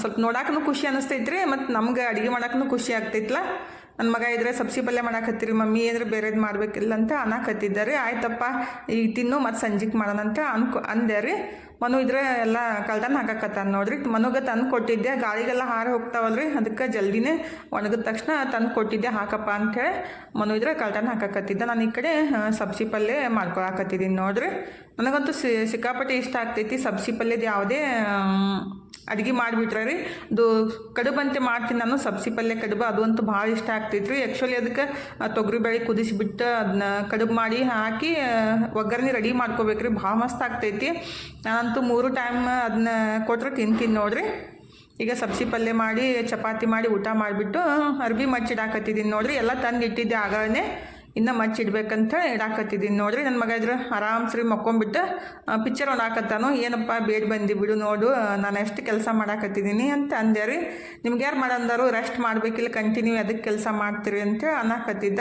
ಸ್ವಲ್ಪ ನೋಡಾಕನು ಖುಷಿ ಅನಿಸ್ತೈತ್ರಿ, ಮತ್ತು ನಮ್ಗೆ ಅಡುಗೆ ಮಾಡೋಕ್ಕೂ ಖುಷಿ ಆಗ್ತೈತಿಲ್ಲ ನನ್ನ ಮಗ ಇದ್ರೆ ಸಬ್ಸಿ ಪಲ್ಯ ಮಾಡಾಕತ್ತೀರಿ, ಮಮ್ಮಿ ಏನಾದ್ರೆ ಬೇರೆದು ಮಾಡಬೇಕಿಲ್ಲ ಅಂತ ಅನ್ನಕತ್ತಿದ್ದಾರೆ ಆಯ್ತಪ್ಪ ಈಗ ತಿನ್ನು ಮತ್ತು ಸಂಜೆಗೆ ಮಾಡೋಣ ಅಂತ ಅನ್ಕೊ ಅಂದೆ ರೀ ಮನು ಇದ್ರೆ ಎಲ್ಲ ಕಳ್ತನ ಹಾಕಕತ್ತಾನ ನೋಡ್ರಿ. ಮನುಗೆ ತಂದು ಕೊಟ್ಟಿದ್ದೆ, ಗಾಳಿಗೆಲ್ಲ ಹಾರಿ ಹೋಗ್ತಾವಲ್ರಿ. ಅದಕ್ಕೆ ಜಲ್ದಿನೇ ಒಣಗಿದ ತಕ್ಷಣ ತಂದು ಕೊಟ್ಟಿದ್ದೆ, ಹಾಕಪ್ಪ ಅಂಥೇಳಿ ಮನು ಇದ್ರೆ ಕಳ್ತನ ಹಾಕಕತ್ತಿದ್ದೆ. ನಾನು ಈ ಕಡೆ ಸಬ್ಸಿ ಪಲ್ಯ ಮಾಡ್ಕೊಳಕತ್ತಿದ್ದೀನಿ ನೋಡ್ರಿ. ನನಗಂತೂ ಸಿ, ಸಿಕ್ಕಾಪಟ್ಟೆ ಇಷ್ಟ ಆಗ್ತೈತಿ. ಸಬ್ಸಿ ಪಲ್ಯದ ಯಾವುದೇ ಅಡುಗೆ ಮಾಡಿಬಿಟ್ರೆ ರೀ, ಅದು ಕಡುಬಂತೆ ಮಾಡ್ತೀನಿ ನಾನು. ಸಬ್ಸಿ ಪಲ್ಯ, ಕಡುಬು ಅದು ಅಂತೂ ಭಾಳ ಇಷ್ಟ ಆಗ್ತೈತಿ ರೀ. ಆ್ಯಕ್ಚುಲಿ ಅದಕ್ಕೆ ತೊಗರಿಬೇಳೆ ಕುದಿಸಿಬಿಟ್ಟು ಅದನ್ನ ಕಡುಬು ಮಾಡಿ ಹಾಕಿ ಒಗ್ಗರಣೆ ರೆಡಿ ಮಾಡ್ಕೋಬೇಕ್ರಿ. ಭಾಳ ಮಸ್ತ್ ಆಗ್ತೈತಿ. ನಾನಂತೂ ಮೂರು ಟೈಮ್ ಅದನ್ನ ಕೊಟ್ಟರೆ ತಿಂತೀನಿ ನೋಡ್ರಿ. ಈಗ ಸಬ್ಸಿ ಪಲ್ಯ ಮಾಡಿ, ಚಪಾತಿ ಮಾಡಿ ಊಟ ಮಾಡಿಬಿಟ್ಟು ಅರ್ಬಿ ಮಚ್ಚಿಡಾಕತ್ತಿದ್ದೀನಿ ನೋಡ್ರಿ. ಎಲ್ಲ ತಂದು ಇಟ್ಟಿದ್ದೆ ಆಗಳೇ ಇನ್ನು ಮಚ್ಚಿಡ್ಬೇಕಂತ ಇಡಾಕತ್ತಿದ್ದೀನಿ ನೋಡ್ರಿ ನನ್ನ ಮಗ ಇದ್ರೆ ಆರಾಮ್ಸ್ರಿ ಮಕ್ಕೊಂಬಿಟ್ಟು ಪಿಕ್ಚರ್ ನೋಡಾಕತ್ತಾನು ಏನಪ್ಪ ಬೇಡ ಬಂದಿ ಬಿಡು ನೋಡು ನಾನು ಎಷ್ಟು ಕೆಲಸ ಮಾಡಾಕತ್ತಿದ್ದೀನಿ ಅಂತ ಅಂದೆ ರೀ. ನಿಮ್ಗೆ ಯಾರು ಮಾಡಂದರು ರೆಸ್ಟ್ ಮಾಡಬೇಕಿಲ್ಲ ಕಂಟಿನ್ಯೂ ಅದಕ್ಕೆ ಕೆಲಸ ಮಾಡ್ತೀರಿ ಅಂತ ಅನ್ನಕತ್ತಿದ್ದ.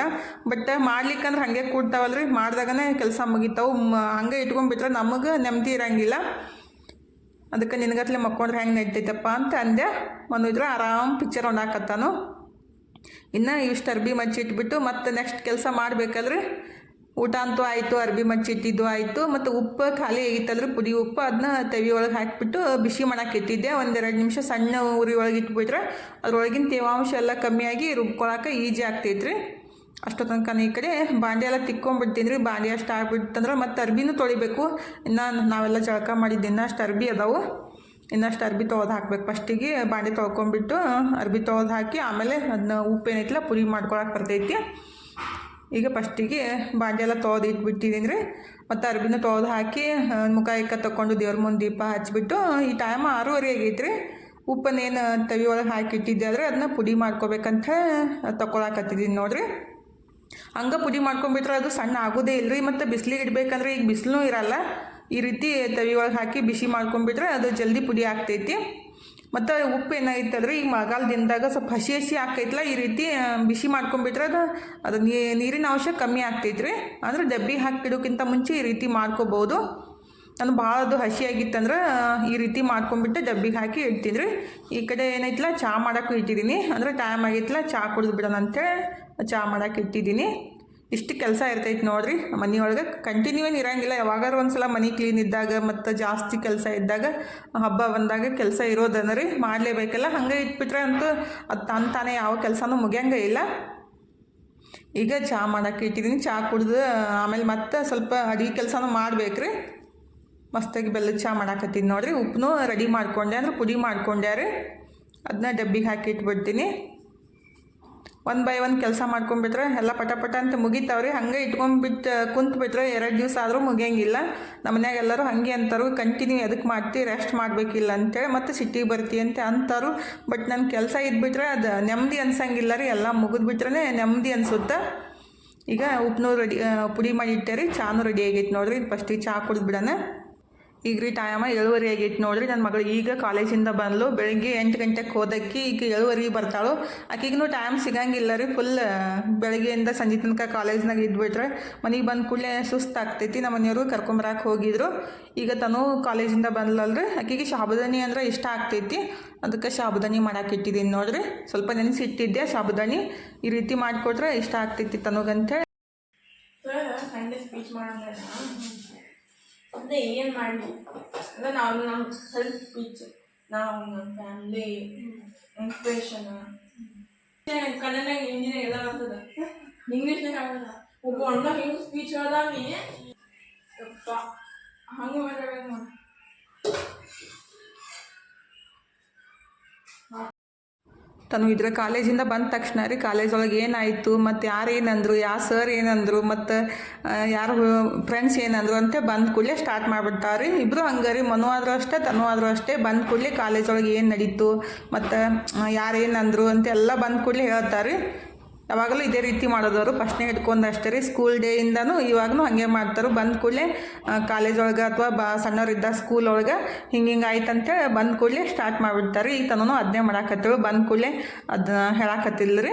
ಬಟ್ ಮಾಡ್ಲಿಕ್ಕಂದ್ರೆ ಹಾಗೆ ಕೂಡ್ತಾವಲ್ರಿ, ಮಾಡಿದಾಗನೇ ಕೆಲಸ ಮುಗಿತಾವು. ಹಂಗೆ ಇಟ್ಕೊಂಡ್ಬಿಟ್ರೆ ನಮಗೆ ನೆಮ್ಮದಿ ಇರಂಗಿಲ್ಲ. ಅದಕ್ಕೆ ನಿನಗತ್ಲೆ ಮಕ್ಕೊಂಡ್ರೆ ಹೆಂಗೆ ನಡೀತೈತಪ್ಪ ಅಂತ ಅಂದೆ. ಮನು ಇದ್ರೆ ಆರಾಮ್ ಪಿಕ್ಚರ್ ನೋಡಾಕತ್ತಾನು ಇನ್ನು ಇಷ್ಟು ಅರ್ಬಿ ಮಚ್ಚಿಟ್ಬಿಟ್ಟು ಮತ್ತು ನೆಕ್ಸ್ಟ್ ಕೆಲಸ ಮಾಡಬೇಕಾದ್ರೆ ಊಟ ಅಂತೂ ಆಯಿತು, ಅರ್ಬಿ ಮಚ್ಚಿಟ್ಟಿದ್ದು ಆಯಿತು, ಮತ್ತು ಉಪ್ಪು ಖಾಲಿ ಆಗಿತ್ತಂದ್ರೆ ಪುಡಿ ಉಪ್ಪು ಅದನ್ನ ತವಿ ಒಳಗೆ ಹಾಕಿಬಿಟ್ಟು ಬಿಸಿ ಮಾಡಕ್ಕೆ ಇಟ್ಟಿದ್ದೆ ಒಂದೆರಡು ನಿಮಿಷ ಸಣ್ಣ ಉರಿ ಒಳಗೆ ಇಟ್ಬಿಟ್ರೆ ಅದ್ರೊಳಗಿನ ತೇವಾಂಶ ಎಲ್ಲ ಕಮ್ಮಿಯಾಗಿ ರುಬ್ಕೊಳಕ್ಕೆ ಈಜಿ ಆಗ್ತೈತ್ರಿ. ಅಷ್ಟೋ ತನಕ ಈ ಕಡೆ ಬಾಂಡೆ ಎಲ್ಲ ತಿಕ್ಕೊಂಡ್ಬಿಡ್ತೀನಿ ರೀ, ಬಾಂಡೆ ಅಷ್ಟು ಆಗ್ಬಿಟ್ಟಂದ್ರೆ ಮತ್ತು ಅರ್ಬಿನೂ ತೊಳಿಬೇಕು. ಇನ್ನು ನಾವೆಲ್ಲ ಜಳಕ ಮಾಡಿದ್ದು ಇನ್ನಷ್ಟು ಅರ್ಬಿ ಅದಾವು. ಇನ್ನಷ್ಟು ಅರ್ಬಿ ತೊಳೆದು ಹಾಕ್ಬೇಕು. ಫಸ್ಟಿಗೆ ಬಾಂಡೆ ತೊಳ್ಕೊಂಬಿಟ್ಟು ಅರ್ಬಿ ತೊಳೆದು ಹಾಕಿ ಆಮೇಲೆ ಅದನ್ನ ಉಪ್ಪು ಏನೈತಿಲ್ಲ ಪುಡಿ ಮಾಡ್ಕೊಳಕ್ಕೆ ಬರ್ತೈತಿ. ಈಗ ಫಸ್ಟಿಗೆ ಬಾಂಡೆ ಎಲ್ಲ ತೊಳೆದು ಇಟ್ಬಿಟ್ಟಿದ್ದೀನಿ ರೀ ಮತ್ತು ಅರ್ಬಿನ ತೊಳೆದು ಹಾಕಿ ಮುಖ ಇಕ್ಕ ತಗೊಂಡು ದೇವ್ರ ಮುಂದೆ ದೀಪ ಹಚ್ಚಿಬಿಟ್ಟು ಈ ಟೈಮ್ ಆರೂವರೆ ಆಗೈತೆ ರೀ ಉಪ್ಪನ್ನೇನು ತವಿ ಒಳಗೆ ಹಾಕಿ ಇಟ್ಟಿದ್ದೆ ಆದರೆ ಅದನ್ನ ಪುಡಿ ಮಾಡ್ಕೋಬೇಕಂತ ತೊಗೊಳಕತ್ತಿದ್ದೀನಿ ನೋಡಿರಿ. ಹಂಗೆ ಪುಡಿ ಮಾಡ್ಕೊಂಬಿಟ್ರೆ ಅದು ಸಣ್ಣ ಆಗೋದೇ ಇಲ್ಲರಿ ಮತ್ತು ಬಿಸಿಲಿಗೆ ಇಡಬೇಕಂದ್ರೆ ಈಗ ಬಿಸಿಲೂ ಇರಲ್ಲ. ಈ ರೀತಿ ತವಿ ಒಳಗೆ ಹಾಕಿ ಬಿಸಿ ಮಾಡ್ಕೊಂಡ್ಬಿಟ್ರೆ ಅದು ಜಲ್ದಿ ಪುಡಿ ಆಗ್ತೈತಿ. ಮತ್ತು ಉಪ್ಪು ಏನಾಗಿತ್ತಂದ್ರೆ ಈಗ ಮಳೆಗಾಲ ದಿನದಾಗ ಸ್ವಲ್ಪ ಹಸಿ ಹಸಿ ಆಗ್ತೈತಲ್ಲ ಈ ರೀತಿ ಬಿಸಿ ಮಾಡ್ಕೊಂಡ್ಬಿಟ್ರೆ ಅದು ಅದು ನೀರಿನ ಅಂಶ ಕಮ್ಮಿ ಆಗ್ತೈತ್ರಿ. ಅಂದರೆ ಡಬ್ಬಿ ಹಾಕಿಡೋಕ್ಕಿಂತ ಮುಂಚೆ ಈ ರೀತಿ ಮಾಡ್ಕೋಬೋದು. ನಾನು ಭಾಳ ಅದು ಹಸಿ ಆಗಿತ್ತಂದ್ರೆ ಈ ರೀತಿ ಮಾಡ್ಕೊಂಡ್ಬಿಟ್ಟು ಡಬ್ಬಿಗೆ ಹಾಕಿ ಇಡ್ತೀನಿ ರೀ ಈ ಕಡೆ ಏನೈತಿಲ್ಲ ಚಹಾ ಮಾಡೋಕ್ಕೂ ಇಟ್ಟಿದ್ದೀನಿ ಅಂದರೆ ಟೈಮ್ ಆಗೈತಿಲ್ಲ ಚಹಾ ಕುಡಿದು ಬಿಡೋಣ ಅಂತೇಳಿ ಚಹಾ ಮಾಡೋಕೆ ಇಟ್ಟಿದ್ದೀನಿ ಇಷ್ಟು ಕೆಲಸ ಇರ್ತೈತೆ ನೋಡ್ರಿ ಮನೆ ಒಳಗೆ ಕಂಟಿನ್ಯೂ ಏನು ಇರೋಂಗಿಲ್ಲ. ಯಾವಾಗಾರು ಒಂದ್ಸಲ ಮನೆ ಕ್ಲೀನ್ ಇದ್ದಾಗ ಮತ್ತು ಜಾಸ್ತಿ ಕೆಲಸ ಇದ್ದಾಗ ಹಬ್ಬ ಬಂದಾಗ ಕೆಲಸ ಇರೋದನ್ನ ರೀ ಮಾಡಲೇಬೇಕಲ್ಲ. ಹಂಗೆ ಇಟ್ಬಿಟ್ರೆ ಅಂತೂ ಅದು ತಾನು ತಾನೇ ಯಾವ ಕೆಲಸನೂ ಮುಗಿಯಂಗೆ ಇಲ್ಲ. ಈಗ ಚಹಾ ಮಾಡೋಕೆ ಇಟ್ಟಿದ್ದೀನಿ ಚಹಾ ಕುಡ್ದು ಆಮೇಲೆ ಮತ್ತೆ ಸ್ವಲ್ಪ ಅಡುಗೆ ಕೆಲಸನೂ ಮಾಡ್ಬೇಕ್ರಿ. ಮಸ್ತಾಗಿ ಬೆಲ್ಲದ ಚಹಾ ಮಾಡಾಕತ್ತೀನಿ ನೋಡಿರಿ. ಉಪ್ಪನ್ನು ರೆಡಿ ಮಾಡ್ಕೊಂಡೆ ಅಂದ್ರೆ ಪುಡಿ ಮಾಡ್ಕೊಂಡೆ ರೀ ಅದನ್ನ ಡಬ್ಬಿಗೆ ಹಾಕಿ ಇಟ್ಬಿಡ್ತೀನಿ. ಒನ್ ಬೈ ಒನ್ ಕೆಲಸ ಮಾಡ್ಕೊಂಡ್ಬಿಟ್ರೆ ಎಲ್ಲ ಪಟ ಪಟ ಅಂತ ಮುಗಿತಾವ್ರಿ. ಹಂಗೆ ಇಟ್ಕೊಂಡ್ಬಿಟ್ಟು, ಕುಂತ್ಬಿಟ್ರೆ ಎರಡು ದಿವಸ ಆದರೂ ಮುಗಿಯಂಗಿಲ್ಲ. ನಮ್ಮ ಮನ್ಯಾಗ ಎಲ್ಲರೂ ಹಾಗೆ ಅಂತಾರು ಕಂಟಿನ್ಯೂ ಎದಕ್ಕೆ ಮಾಡ್ತಿ ರೆಸ್ಟ್ ಮಾಡಬೇಕಿಲ್ಲ ಅಂತೇಳಿ ಮತ್ತು ಸಿಟ್ಟಿಗೆ ಬರ್ತಿ ಅಂತ ಅಂತಾರು. ಬಟ್ ನನ್ನ ಕೆಲಸ ಇದ್ಬಿಟ್ರೆ ಅದು ನೆಮ್ಮದಿ ಅನ್ಸಂಗಿಲ್ಲ ರೀ. ಎಲ್ಲ ಮುಗಿದ್ಬಿಟ್ರೆ ನೆಮ್ಮದಿ ಅನ್ಸುತ್ತೆ. ಈಗ ಉಪ್ಪು ರೆಡಿ ಪುಡಿ ಮಾಡಿ ಇಟ್ಟೆ ರೀ ಚಾನೂ ರೆಡಿ ಆಗೈತೆ ನೋಡಿರಿ. ಫಸ್ಟಿಗೆ ಚಹಾ ಕುಡಿದು ಬಿಡೋಣ. ಈಗ ರೀ ಟೈಮ ಏಳುವರೆ ಆಗೈತೆ ನೋಡ್ರಿ. ನನ್ನ ಮಗಳು ಈಗ ಕಾಲೇಜಿಂದ ಬಂದ್ಲು. ಬೆಳಿಗ್ಗೆ ಎಂಟು ಗಂಟೆಗೆ ಹೋದಕ್ಕೆ ಈಗ ಏಳುವರೆಗೆ ಬರ್ತಾಳು. ಆಕಿಗೂ ಟೈಮ್ ಸಿಗಂಗಿಲ್ಲ ರೀ. ಫುಲ್ ಬೆಳಗ್ಗೆಯಿಂದ ಸಂಜೆ ತನಕ ಕಾಲೇಜ್ನಾಗ ಇದ್ಬಿಟ್ರೆ ಮನೆಗೆ ಬಂದ ಕೂಡಲೇ ಸುಸ್ತು ಆಗ್ತೈತಿ. ನಮ್ಮ ಮನೆಯವರು ಕರ್ಕೊಂಬರಕ್ಕೆ ಹೋಗಿದ್ರು. ಈಗ ತನು ಕಾಲೇಜಿಂದ ಬಂದ್ಲಲ್ರಿ ಆಕಿಗೆ ಶಾಬುದಾನಿ ಅಂದ್ರೆ ಇಷ್ಟ ಆಗ್ತೈತಿ. ಅದಕ್ಕೆ ಸಾಬುದಾನಿ ಮಾಡಕ್ಕೆ ಇಟ್ಟಿದ್ದೀನಿ ನೋಡ್ರಿ. ಸ್ವಲ್ಪ ನೆನೆಸಿಟ್ಟಿದ್ದೆ. ಸಾಬುದಾನಿ ಈ ರೀತಿ ಮಾಡಿಕೊಟ್ರೆ ಇಷ್ಟ ಆಗ್ತೈತಿ ತನಗಂತೇಳಿ. ಸರ್ ಸಂಡೆ ಸ್ಪೀಚ್ ಮಾಡೋಣ ಅದೇ ಏನು ಮಾಡಲಿ ಅಂದ್ರೆ ನಾವು ನಮ್ಮ ಸೆಲ್ಫ್ ಸ್ಪೀಚ್ ನಾವು ನಮ್ಮ ಫ್ಯಾಮ್ಲಿ ಇನ್ಸ್ಪಿರೇಷನ್ ಕನ್ನಡ ಹಿಂದಿನ ಎಲ್ಲ ಬರ್ತದೆ ಇಂಗ್ಲೀಷ್ನಾಗ ಆಗಲ್ಲ ಒಬ್ಬ ಅಣ್ಣ ಹಿಂಗೆ ಸ್ಪೀಚ್ ಹೇಳ್ದಾನಿ ಯಪ್ಪ ಹಂಗೆ ಮಾತಾಡ್ಬೇಕು ತನು ಇದ್ರ ಕಾಲೇಜಿಂದ ಬಂದ ತಕ್ಷಣ ರೀ ಕಾಲೇಜ್ ಒಳಗೆ ಏನಾಯಿತು, ಮತ್ತು ಯಾರು ಏನಂದ್ರು ಯಾವ ಸರ್ ಏನಂದ್ರು, ಮತ್ತು ಯಾರು ಫ್ರೆಂಡ್ಸ್ ಏನಂದ್ರು ಅಂತ ಬಂದ ಕೂಡಲೇ ಸ್ಟಾರ್ಟ್ ಮಾಡಿಬಿಡ್ತಾರೆ ಇಬ್ಬರು ಹಂಗೆ ರೀ, ಮನು ಆದರೂ ಅಷ್ಟೇ, ತನು ಆದರೂ ಅಷ್ಟೇ ಬಂದ ಕೂಡಲೇ ಕಾಲೇಜ್ ಒಳಗೆ ಏನು ನಡೀತು, ಮತ್ತು ಯಾರು ಏನಂದ್ರು ಅಂತ ಎಲ್ಲ ಬಂದ ಕೂಡಲೇ ಹೇಳ್ತಾರೆ ಯಾವಾಗಲೂ ಇದೇ ರೀತಿ ಮಾಡೋದವರು. ಪ್ರಶ್ನೆ ಹಿಡ್ಕೊಂಡು ಅಷ್ಟೇ ರೀ. ಸ್ಕೂಲ್ ಡೇಯಿಂದನೂ ಇವಾಗೂ ಹಂಗೆ ಮಾಡ್ತಾರೆ. ಬಂದ ಕೂಡಲೇ ಕಾಲೇಜ್ ಒಳಗೆ ಅಥವಾ ಬಾ, ಸಣ್ಣವರಿದ್ದ ಸ್ಕೂಲ್ ಒಳಗೆ ಹಿಂಗೆ ಹಿಂಗೆ ಆಯ್ತಂತೇಳಿ ಬಂದ ಕೂಡಲೇ ಸ್ಟಾರ್ಟ್ ಮಾಡಿಬಿಡ್ತಾರೆ ಈ ತನೂ ಅದನ್ನೇ ಮಾಡಾಕತ್ತೇವೆ. ಬಂದ ಕೂಡಲೇ ಅದನ್ನ ಹೇಳಾಕತ್ತಿಲ್ಲ ರೀ.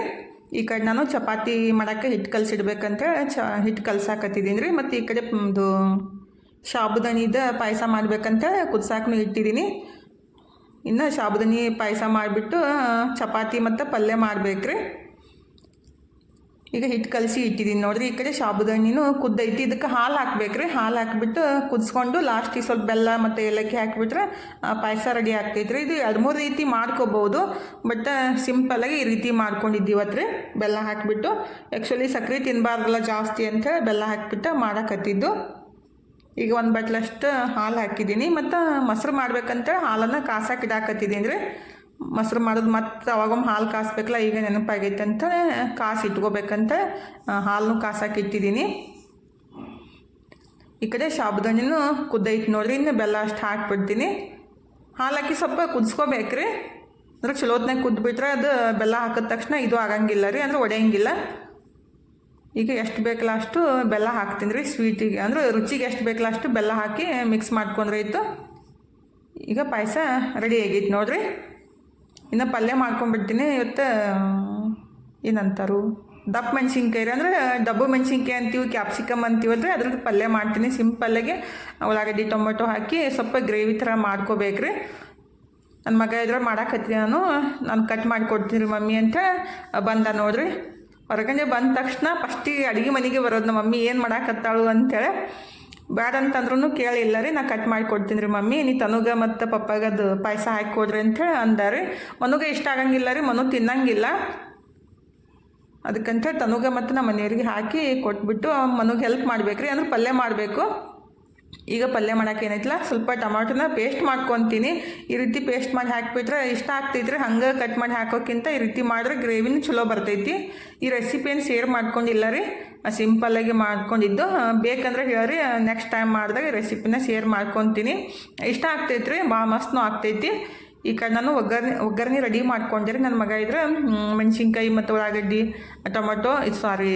ಈ ಕಡೆ ನಾನು ಚಪಾತಿ ಮಾಡೋಕ್ಕೆ ಹಿಟ್ಟು ಕಲಸಿಡ್ಬೇಕಂತೇಳಿ ಚ ಹಿಟ್ಟು ಕಲ್ಸಾಕತ್ತಿದ್ದೀನಿ ರೀ. ಮತ್ತು ಈ ಕಡೆ ಇದು ಸಾಬುದಾನಿದ ಪಾಯಸ ಮಾಡ್ಬೇಕಂತ ಕುದ್ಸಾಕೂ ಇಟ್ಟಿದ್ದೀನಿ ಇನ್ನು ಸಾಬುದಾನಿ ಪಾಯಸ ಮಾಡಿಬಿಟ್ಟು ಚಪಾತಿ ಮತ್ತು ಪಲ್ಯ ಮಾಡ್ಬೇಕ್ರಿ. ಈಗ ಹಿಟ್ಟು ಕಲಸಿ ಇಟ್ಟಿದ್ದೀನಿ ನೋಡ್ರಿ, ಈ ಕಡೆ ಸಾಬುದಾನಿನೂ ಕುದ್ದೈತಿ. ಇದಕ್ಕೆ ಹಾಲು ಹಾಕ್ಬೇಕ್ರಿ. ಹಾಲು ಹಾಕಿಬಿಟ್ಟು ಕುದಿಸ್ಕೊಂಡು ಲಾಸ್ಟಿಗೆ ಸ್ವಲ್ಪ ಬೆಲ್ಲ ಮತ್ತು ಏಲಕ್ಕಿ ಹಾಕಿಬಿಟ್ರೆ ಪಾಯಸ ರೆಡಿ ಆಗ್ತೈತ್ರಿ. ಇದು ಎರಡು ಮೂರು ರೀತಿ ಮಾಡ್ಕೋಬೋದು. ಬಟ್ ಸಿಂಪಲಾಗಿ ಈ ರೀತಿ ಮಾಡ್ಕೊಂಡಿದ್ದೀವತ್ರಿ ಬೆಲ್ಲ ಹಾಕಿಬಿಟ್ಟು ಆ್ಯಕ್ಚುಲಿ ಸಕ್ಕರೆ ತಿನ್ನಬಾರ್ದಲ್ಲ ಜಾಸ್ತಿ ಅಂತ ಬೆಲ್ಲ ಹಾಕಿಬಿಟ್ಟು ಮಾಡೋಕತ್ತಿದ್ದು. ಈಗ ಒಂದು ಬಟ್ಲಷ್ಟು ಹಾಲು ಹಾಕಿದ್ದೀನಿ. ಮತ್ತು, ಮೊಸರು ಮಾಡ್ಬೇಕಂತೇಳಿ ಹಾಲನ್ನು ಕಾಸಾಕಿಡಾಕತ್ತಿದ್ದೀನಿ ರೀ ಮೊಸರು ಮಾಡೋದು ಮತ್ತು ಅವಾಗೊಮ್ಮೆ ಹಾಲು ಕಾಸ್ಬೇಕಲ್ಲ, ಈಗ ನೆನಪಾಗೈತೆ ಅಂತ ಕಾಸು ಇಟ್ಕೋಬೇಕಂತ ಹಾಲನ್ನು ಕಾಸಕ್ಕೆ ಇಟ್ಟಿದ್ದೀನಿ. ಈ ಕಡೆ ಶಾಬ್ದಾನಿನೂ ಕುದ್ದೈತೆ ನೋಡ್ರಿ, ಇನ್ನು ಬೆಲ್ಲ ಅಷ್ಟು ಹಾಕ್ಬಿಡ್ತೀನಿ. ಹಾಲು ಸ್ವಲ್ಪ ಕುದಿಸ್ಕೋಬೇಕ್ರಿ. ಅಂದ್ರೆ ಚಲೋತ್ನಾಗ ಕುದ್ಬಿಟ್ರೆ ಅದು ಬೆಲ್ಲ ಹಾಕಿದ ತಕ್ಷಣ ಇದು ಆಗಂಗಿಲ್ಲ ರೀ, ಅಂದ್ರೆ ಒಡೆಯಂಗಿಲ್ಲ. ಈಗ ಎಷ್ಟು ಬೇಕಲ್ಲ ಅಷ್ಟು ಬೆಲ್ಲ ಹಾಕ್ತೀನಿ ರೀ, ಸ್ವೀಟಿಗೆ. ಅಂದ್ರೆ ರುಚಿಗೆ ಎಷ್ಟು ಬೇಕಲ್ಲ ಅಷ್ಟು ಬೆಲ್ಲ ಹಾಕಿ ಮಿಕ್ಸ್ ಮಾಡ್ಕೊಂಡ್ರೆ ಇತ್ತು ಈಗ ಪಾಯಸ ರೆಡಿ ಆಗೈತೆ ನೋಡ್ರಿ. ಇನ್ನು ಪಲ್ಯ ಮಾಡ್ಕೊಂಡ್ಬಿಡ್ತೀನಿ. ಇವತ್ತು ಏನಂತಾರು, ದಪ್ಪ ಮೆಣಸಿನ್ಕಾಯಿ ಅಂದ್ರೆ ಡಬ್ಬು ಮೆಣಸಿನ್ಕಾಯಿ ಅಂತೀವಿ ಕ್ಯಾಪ್ಸಿಕಮ್ ಅಂತೀವಲ್ರಿ ಅದ್ರದ್ದು ಪಲ್ಯ ಮಾಡ್ತೀನಿ. ಸಿಂಪಲ್ಲಾಗಿ ಉಳ್ಳಾಗಡ್ಡಿ, ಟೊಮೆಟೊ ಹಾಕಿ ಸ್ವಲ್ಪ ಗ್ರೇವಿ ಥರ ಮಾಡ್ಕೋಬೇಕ್ರಿ. ನನ್ನ ಮಗ ಇದ್ರೆ ಮಾಡಾಕತ್ತೀನಿ ನಾನು. ನಾನು ಕಟ್ ಮಾಡಿ ಕೊಡ್ತೀನಿ ರೀ ಮಮ್ಮಿ ಅಂತ ಬಂದ ನೋಡ್ರಿ. ಹೊರಗಡೆ ಬಂದ ತಕ್ಷಣ ಫಸ್ಟಿಗೆ ಅಡುಗೆ ಮನೆಗೆ ಬರೋದು. ನಮ್ಮ ಮಮ್ಮಿ ಏನು ಮಾಡಾಕತ್ತಾಳು ಅಂತೇಳಿ ಬೇಡ ಅಂತಂದ್ರೂ ಕೇಳಿಲ್ಲ ರೀ, ನಾ ಕಟ್ ಮಾಡಿ ಕೊಡ್ತೀನಿ ರೀ ಮಮ್ಮಿ, ನೀ ತನುಗ ಮತ್ತು ಪಪ್ಪಾಗ ಅದು ಪಾಯಸ ಹಾಕಿ ಕೊಡ್ರಿ ಅಂತೇಳಿ ಅಂದಾರಿ. ಮನುಗೆ ಇಷ್ಟ ಆಗಂಗಿಲ್ಲ ರೀ, ಮನು ತಿನ್ನಂಗಿಲ್ಲ. ಅದಕ್ಕಂತ ತನುಗ ಮತ್ತು ನಮ್ಮ ಮನೆಯವ್ರಿಗೆ ಹಾಕಿ ಕೊಟ್ಬಿಟ್ಟು ಮನುಗೆ ಹೆಲ್ಪ್ ಮಾಡ್ಬೇಕು ರೀ ಅಂದ್ರೆ ಪಲ್ಯ ಮಾಡಬೇಕು. ಈಗ ಪಲ್ಯ ಮಾಡೋಕೆ ಏನೈತಿಲ್ಲ ಸ್ವಲ್ಪ ಟೊಮಾಟೊನ ಪೇಸ್ಟ್ ಮಾಡ್ಕೊತೀನಿ. ಈ ರೀತಿ ಪೇಸ್ಟ್ ಮಾಡಿ ಹಾಕಿಬಿಟ್ರೆ ಇಷ್ಟ ಆಗ್ತೈತ್ರಿ, ಹಂಗೆ ಕಟ್ ಮಾಡಿ ಹಾಕೋಕ್ಕಿಂತ ಈ ರೀತಿ ಮಾಡಿದ್ರೆ ಗ್ರೇವಿನೂ ಚಲೋ ಬರ್ತೈತಿ. ಈ ರೆಸಿಪಿಯನ್ನು ಶೇರ್ ಮಾಡ್ಕೊಂಡಿಲ್ಲ ರೀ. ಸಿಂಪಲ್ಲಾಗಿ ಮಾಡ್ಕೊಂಡಿದ್ದು. ಬೇಕಂದ್ರೆ ಹೇಳ್ರಿ ನೆಕ್ಸ್ಟ್ ಟೈಮ್ ಮಾಡಿದಾಗ ರೆಸಿಪಿನ ಶೇರ್ ಮಾಡ್ಕೊತೀನಿ. ಇಷ್ಟ ರೀ ಭಾಳ ಮಸ್ತ್ನೂ ಆಗ್ತೈತಿ. ಈ ಕಡೆ ನಾನು ಒಗ್ಗರಣೆ ಒಗ್ಗರಣೆ ರೆಡಿ ಮಾಡ್ಕೊಂಡೆ ರೀ ನನ್ನ ಮಗ ಇದ್ರೆ ಮೆಣಸಿನ್ಕಾಯಿ ಮತ್ತು ಉಳ್ಳಾಗಡ್ಡಿ, ಟೊಮೆಟೊ ಸಾರಿ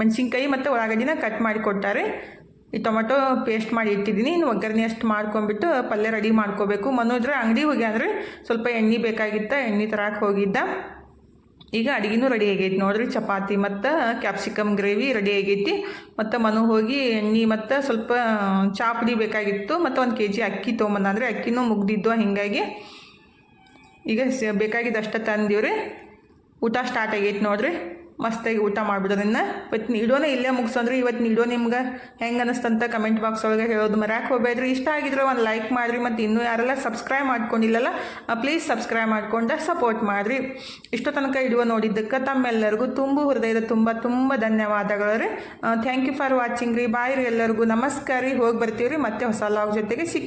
ಮೆಣಸಿನ್ಕಾಯಿ ಮತ್ತು ಉಳ್ಳಾಗಡ್ಡಿನ ಕಟ್ ಮಾಡಿ ಕೊಟ್ಟಾರೆ ಈ ಟೊಮೆಟೊ ಪೇಸ್ಟ್ ಮಾಡಿ ಇಟ್ಟಿದ್ದೀನಿ. ಇನ್ನು ಒಗ್ಗರಣೆ ಅಷ್ಟು ಮಾಡ್ಕೊಂಬಿಟ್ಟು ಪಲ್ಯ ರೆಡಿ ಮಾಡ್ಕೋಬೇಕು. ಮನೋದ್ರೆ ಅಂಗಡಿ ಹೋಗಿ ಅಂದರೆ ಸ್ವಲ್ಪ ಎಣ್ಣೆ ಬೇಕಾಗಿತ್ತ, ಎಣ್ಣೆ ತರಕ್ಕೆ ಹೋಗಿದ್ದ. ಈಗ ಅಡುಗೆನೂ ರೆಡಿ ಆಗೈತಿ. ನೋಡ್ರಿ ಚಪಾತಿ ಮತ್ತು ಕ್ಯಾಪ್ಸಿಕಮ್ ಗ್ರೇವಿ ರೆಡಿ ಆಗೈತಿ. ಮತ್ತು ಮನು ಹೋಗಿ ಎಣ್ಣೆ ಮತ್ತು ಸ್ವಲ್ಪ ಚಾ ಪುಡಿ ಬೇಕಾಗಿತ್ತು. ಮತ್ತು ಒಂದು ಕೆ ಜಿ ಅಕ್ಕಿ ತೊಗೊಂಬಂದ ಅಂದರೆ ಅಕ್ಕಿನೂ ಮುಗ್ದಿದ್ದು ಹಿಂಗಾಗಿ. ಈಗ ಬೇಕಾಗಿದ್ದಷ್ಟು ತಂದೀವ್ರಿ. ಊಟ ಸ್ಟಾರ್ಟ್ ಆಗೈತಿ ನೋಡ್ರಿ. ಮಸ್ತಾಗಿ ಊಟ ಮಾಡ್ಬಿಡೋದ್ರಿಂದ ಇವತ್ತು ನೀಡೋನ ಇಲ್ಲೇ ಮುಗಿಸಂದ್ರೆ ಇವತ್ತು ನೀಡೋ ನಿಮ್ಗೆ. ಹೆಂಗೆ ಅನಿಸ್ತಂತ ಕಮೆಂಟ್ ಬಾಕ್ಸ್ ಒಳಗೆ ಹೇಳೋದು ಮರ್ಯಾಕೆ ಹೋಗ್ಬೇಡ್ರಿ. ಇಷ್ಟ ಆಗಿದ್ರೆ ಒಂದು ಲೈಕ್ ಮಾಡಿರಿ, ಮತ್ತು ಇನ್ನೂ ಯಾರೆಲ್ಲ ಸಬ್ಸ್ಕ್ರೈಬ್ ಮಾಡ್ಕೊಂಡಿಲ್ಲಲ್ಲ ಪ್ಲೀಸ್ ಸಬ್ಸ್ಕ್ರೈಬ್ ಮಾಡ್ಕೊಂಡು ಸಪೋರ್ಟ್ ಮಾಡಿರಿ. ಇಷ್ಟು ತನಕ ಇಡುವ ನೋಡಿದ್ದಕ್ಕೆ ತಮ್ಮೆಲ್ಲರಿಗೂ ತುಂಬು ಹೃದಯದ ತುಂಬ ತುಂಬ ಧನ್ಯವಾದಗಳು ರೀ. ಥ್ಯಾಂಕ್ ಯು ಫಾರ್ ವಾಚಿಂಗ್ ರೀ. ಬಾಯ್ ರೀ ಎಲ್ಲರಿಗೂ. ನಮಸ್ಕಾರ ರೀ. ಹೋಗಿ ಬರ್ತೀವಿ ರೀ ಮತ್ತೆ ಹೊಸ ಲಾಗ್ ಜೊತೆಗೆ ಸಿಕ್